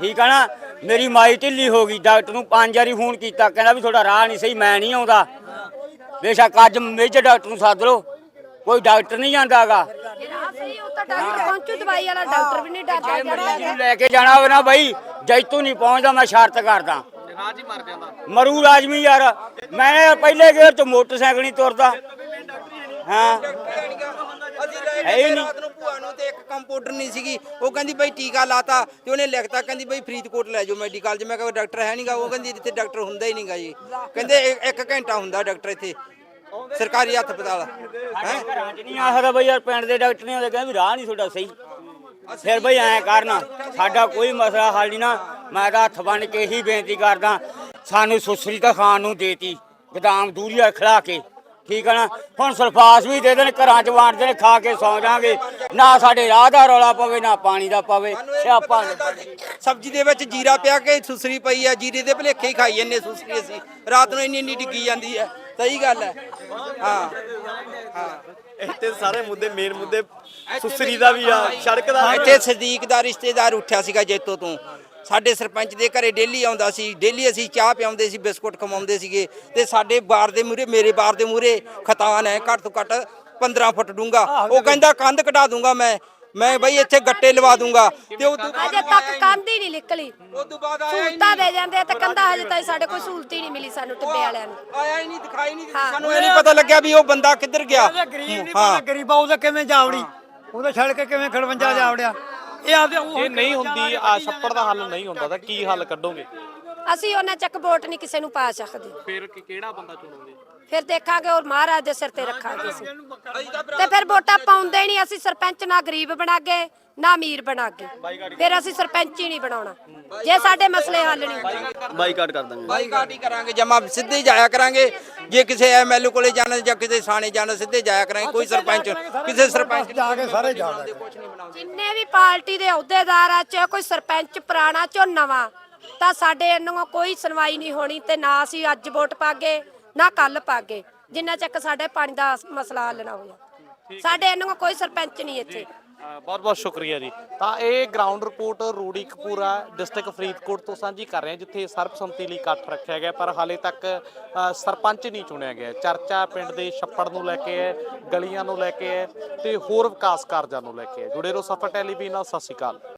ਠੀਕ ਆ ਨਾ? ਮੇਰੀ ਮਾਈ ਢਿੱਲੀ ਹੋ ਗਈ ਡਾਕਟਰ ਨੂੰ ਪੰਜ ਵਾਰੀ ਫੋਨ ਕੀਤਾ ਕਹਿੰਦਾ ਵੀ ਤੁਹਾਡਾ ਰਾਹ ਨਹੀਂ ਸਹੀ ਮੈਂ ਨਹੀਂ ਆਉਂਦਾ। ਬੇਸ਼ੱਕ ਅੱਜ ਮੇਜਰ ਡਾਕਟਰ ਨੂੰ ਸੱਦ ਲਓ ਕੋਈ ਡਾਕਟਰ ਨਹੀਂ ਜਾਂਦਾਗਾ ਮਰੀਜ਼ ਨੂੰ ਲੈ ਕੇ ਜਾਣਾ ਹੋਵੇ ਨਾ ਬਈ ਜੈਤੂ ਨਹੀਂ ਪਹੁੰਚਦਾ ਮੈਂ ਸ਼ਰਤ ਕਰਦਾ। ਰਾਜ ਹੀ ਮਰ ਜਾਂਦਾ ਮਰੂ ਲਾਜ਼ਮੀ ਯਾਰ ਮੈਂ ਪਹਿਲੇ ਗੇਰ ਚ ਮੋਟਰਸਾਈਕਲ ਨਹੀਂ ਤੁਰਦਾ। ਹਾਂ। ਨਹੀਂ। ਨੂੰ ਭੂਆ ਤੇ ਇੱਕ ਕੰਪਿਊਟਰ ਨਹੀਂ ਸੀਗੀ। ਉਹ ਕਹਿੰਦੀ ਬਈ ਟੀਕਾ ਲਾਤਾ ਤੇ ਉਹਨੇ ਲਿਖਤਾ, ਕਹਿੰਦੀ ਬਈ ਫਰੀਦਕੋਟ ਲੈ ਜਾਓ ਮੈਡੀਕਲ 'ਚ। ਮੈਂ ਕਿਹਾ ਡਾਕਟਰ ਹੈ ਨਹੀਂਗਾ ਉਹ ਕਹਿੰਦੀ ਇੱਥੇ ਡਾਕਟਰ ਹੁੰਦਾ ਹੀ ਨਹੀਂਗਾ ਜੀ। ਕਹਿੰਦੇ ਇੱਕ- ਇੱਕ ਘੰਟਾ ਹੁੰਦਾ ਡਾਕਟਰ ਇੱਥੇ, ਸਰਕਾਰੀ ਹਸਪਤਾਲ। ਹੈ? ਘਰਾਂ ਚ ਨਹੀਂ ਆ ਸਕਦਾ ਬਈ ਯਾਰ, ਪਿੰਡ ਦੇ ਡਾਕਟਰ ਨੇ ਉਹਦੇ ਕਹਿੰਦੇ ਵੀ ਰਾਹ ਨਹੀਂ ਤੁਹਾਡਾ ਸਹੀ। ਫਿਰ ਬਈ ਐਂ ਕਰਨਾ, ਸਾਡਾ ਕੋਈ ਮਸਲਾ ਹੱਲ ਨਹੀਂ ਨਾ। ਮੈਂ ਤਾਂ ਹੱਥ ਬੰਨ ਕੇ ਇਹੀ ਬੇਨਤੀ ਕਰਦਾ, ਸਾਨੂੰ ਸੁਸਰੀ ਤਾਂ ਖਾਣ ਨੂੰ ਦੇਤੀ ਗਦਾਮ ਦੂਰੀਆ ਖਿਲਾ ਕੇ। ਠੀਕ ਆ ਨਾ ਹੁਣ ਸਲਫਾਸ ਵੀ ਦੇ ਦੇਣ ਘਰਾਂ ਚ ਵੰਡਦੇ ਨੇ ਖਾ ਕੇ ਸੌ ਜਾਾਂਗੇ ਨਾ ਸਾਡੇ ਰਾਹ ਦਾ ਰੌਲਾ ਪਵੇ ਨਾ ਪਾਣੀ ਦਾ ਪਵੇ। ਸਿਆਪਾ ਸਬਜ਼ੀ ਦੇ ਵਿੱਚ ਜੀਰਾ ਪਿਆ ਕੇ ਸੁਸਰੀ ਪਈ ਆ ਜੀਰੇ ਦੇ ਭਲੇਖੇ ਹੀ ਖਾਈ ਜੰਨੇ ਸੁਸਰੀ ਅਸੀਂ। ਰਾਤ ਨੂੰ ਇੰਨੀ ਇੰਨੀ ਡਿੱਗੀ ਜਾਂਦੀ ਹੈ ਸਹੀ ਗੱਲ ਹੈ ਹਾਂ ਹਾਂ। ਇੱਥੇ ਸਾਰੇ ਮੁੱਦੇ ਮੇਨ ਮੁੱਦੇ ਸੁਸਰੀ ਦਾ ਵੀ ਆ ਸੜਕ ਦਾ ਇੱਥੇ ਸਦੀਕ ਦਾ ਰਿਸ਼ਤੇਦਾਰ ਉੱਠਿਆ ਸੀਗਾ ਜੇਤੋ ਤੋਂ। ਸਾਡੇ ਸਰਪੰਚ ਦੇ ਘਰੇ ਡੇਲੀ ਆਉਂਦਾ ਸੀ ਡੇਲੀ ਅਸੀਂ ਚਾਹ ਪਿਆਉਂਦੇ ਸੀ ਬਿਸਕੁਟ ਖਵਾਉਂਦੇ ਸੀਗੇ ਤੇ ਸਾਡੇ ਬਾਰ ਦੇ ਮੂਰੇ ਮੇਰੇ ਬਾਰ ਦੇ ਮੂਰੇ ਖਤਾਨ ਹੈ ਘੱਟ ਤੋਂ ਘੱਟ 15 ਫੁੱਟ ਡੂੰਗਾ ਉਹ ਕਹਿੰਦਾ ਕੰਧ ਕਢਾ ਦੂੰਗਾ ਮੈਂ ਮੈਂ ਬਈ ਇੱਥੇ ਗੱਟੇ ਲਵਾ ਦੂੰਗਾ। ਤੇ ਉਹ ਤੋਂ ਅਜੇ ਤੱਕ ਕੰਧ ਹੀ ਨਹੀਂ ਨਿਕਲੀ। ਤੋਂ ਬਾਅਦ ਆਇਆ ਹੀ ਸਹੂਲਤਾਂ ਦੇ ਜਾਂਦੇ ਆ ਤੇ ਕੰਧਾ ਹਜੇ ਤਾਈਂ ਸਾਡੇ ਕੋਈ ਸਹੂਲਤ ਹੀ ਨਹੀਂ ਮਿਲੀ ਸਾਨੂੰ ਟਿੱਬੇ ਵਾਲਿਆਂ ਨੂੰ। ਆਇਆ ਹੀ ਨਹੀਂ ਦਿਖਾਈ ਨਹੀਂ ਦਿੱਤੀ। ਸਾਨੂੰ ਇਹ ਨਹੀਂ ਪਤਾ ਲੱਗਿਆ ਵੀ ਉਹ ਬੰਦਾ ਕਿੱਧਰ ਗਿਆ। ਹਾਂ। ਗਰੀਬਾ ਉਹਦਾ ਕਿਵੇਂ ਜਾਵੜੀ? ਉਹਦਾ ਛੜ ਕੇ ਕਿਵੇਂ ਖੜਵੰਜਾ ਜਾਵੜਿਆ? ਇਹ ਆਪਦੇ ਇਹ ਨਹੀਂ ਹੁੰਦੀ ਆ ਛੱਪੜ ਦਾ ਹੱਲ ਨਹੀਂ ਹੁੰਦਾ ਤਾਂ ਕੀ ਹੱਲ ਕੱਢੋਗੇ? ਅਸੀਂ ਉਹਨਾਂ ਚੱਕ ਵੋਟ ਨਹੀਂ ਕਿਸੇ ਨੂੰ ਪਾ ਸਕਦੇ। ਫਿਰ ਕਿ- ਕਿਹੜਾ ਬੰਦਾ ਚੁਣੋਗੇ? ਫਿਰ ਦੇਖਾਂਗੇ ਔਰ ਮਹਾਰਾਜ ਦੇ ਸਿਰ ਤੇ ਰੱਖਾਂਗੇ ਅਸੀਂ। ਤੇ ਫਿਰ ਵੋਟਾਂ ਪਾਉਂਦੇ ਨਹੀਂ ਅਸੀਂ ਸਰਪੰਚ ਨਾ ਗਰੀਬ ਬਣਾਗੇ ਨਾ ਅਮੀਰ ਬਣਾਗੇ। ਫਿਰ ਅਸੀਂ ਸਰਪੰਚ ਹੀ ਨਹੀਂ ਬਣਾਉਣਾ। ਜੇ ਸਾਡੇ ਮਸਲੇ ਹੱਲ ਨਹੀਂ। ਬਾਈਕਾਟ ਕਰ ਦਾਂਗੇ। ਬਾਈਕਾਟ ਹੀ ਕਰਾਂਗੇ ਜਮਾ ਸਿੱਧੇ ਜਾਇਆ ਕਰਾਂਗੇ। ਜੇ ਕਿਸੇ ਐਮਐਲਏ ਕੋਲੇ ਜਾਣਾ ਜਾਂ ਕਿਸੇ ਥਾਣੇ ਜਾਣਾ ਸਿੱਧੇ ਜਾਇਆ ਕਰਾਂਗੇ। ਕੋਈ ਸਰਪੰਚ ਕਿਸੇ ਸਰਪੰਚ ਜਾ ਕੇ ਸਾਰੇ ਜਾਣਦੇ ਜਿੰਨੇ ਵੀ ਪਾਰਟੀ ਦੇ ਅਹੁਦੇਦਾਰ ਆ ਚਾਹੇ ਕੋਈ ਸਰਪੰਚ ਪੁਰਾਣਾ ਚੋ ਨਵਾਂ ਤਾਂ ਸਾਡੇ ਇਹਨਾਂ ਕੋਈ ਸੁਣਵਾਈ ਨਹੀਂ ਹੋਣੀ ਤੇ ਨਾ ਅਸੀਂ ਅੱਜ ਵੋਟ ਪਾਗੇ। ਨਾ ਕੱਲ ਪਾਗੇ। ਜਿੰਨਾ ਚੱਕ ਸਾਡੇ ਪਾਣੀ ਦਾ ਮਸਲਾ ਹੱਲ ਨਾ ਹੋਇਆ। ਸਾਡੇ ਇਹਨਾਂ ਕੋਈ ਸਰਪੰਚ ਨਹੀਂ ਇੱਥੇ। ਬਹੁਤ ਬਹੁਤ ਸ਼ੁਕਰੀਆ ਜੀ। ਤਾਂ ਇਹ ਗਰਾਊਂਡ ਰਿਪੋਰਟ ਰੂੜੀ ਕਪੂਰਾ ਡਿਸਟ੍ਰਿਕਟ ਫਰੀਦਕੋਟ ਤੋਂ ਸਾਂਝੀ ਕਰ ਰਹੇ ਹਾਂ ਜਿੱਥੇ ਸਰਬਸੰਮਤੀ ਲਈ ਇਕੱਠ ਰੱਖਿਆ ਗਿਆ ਪਰ ਹਾਲੇ ਤੱਕ ਸਰਪੰਚ ਨਹੀਂ ਚੁਣਿਆ ਗਿਆ। ਚਰਚਾ ਪਿੰਡ ਦੇ ਛੱਪੜ ਨੂੰ ਲੈ ਕੇ ਹੈ ਗਲੀਆਂ ਨੂੰ ਲੈ ਕੇ ਹੈ ਤੇ ਹੋਰ ਵਿਕਾਸ ਕਾਰਜਾਂ ਨੂੰ ਲੈ ਕੇ ਹੈ। ਜੁੜੇ ਰਹੋ ਸਫਰ ਟੈਲੀਵਿਜ਼ਨ ਨਾਲ ਸਤਿ ਸ਼੍ਰੀ ਅਕਾਲ।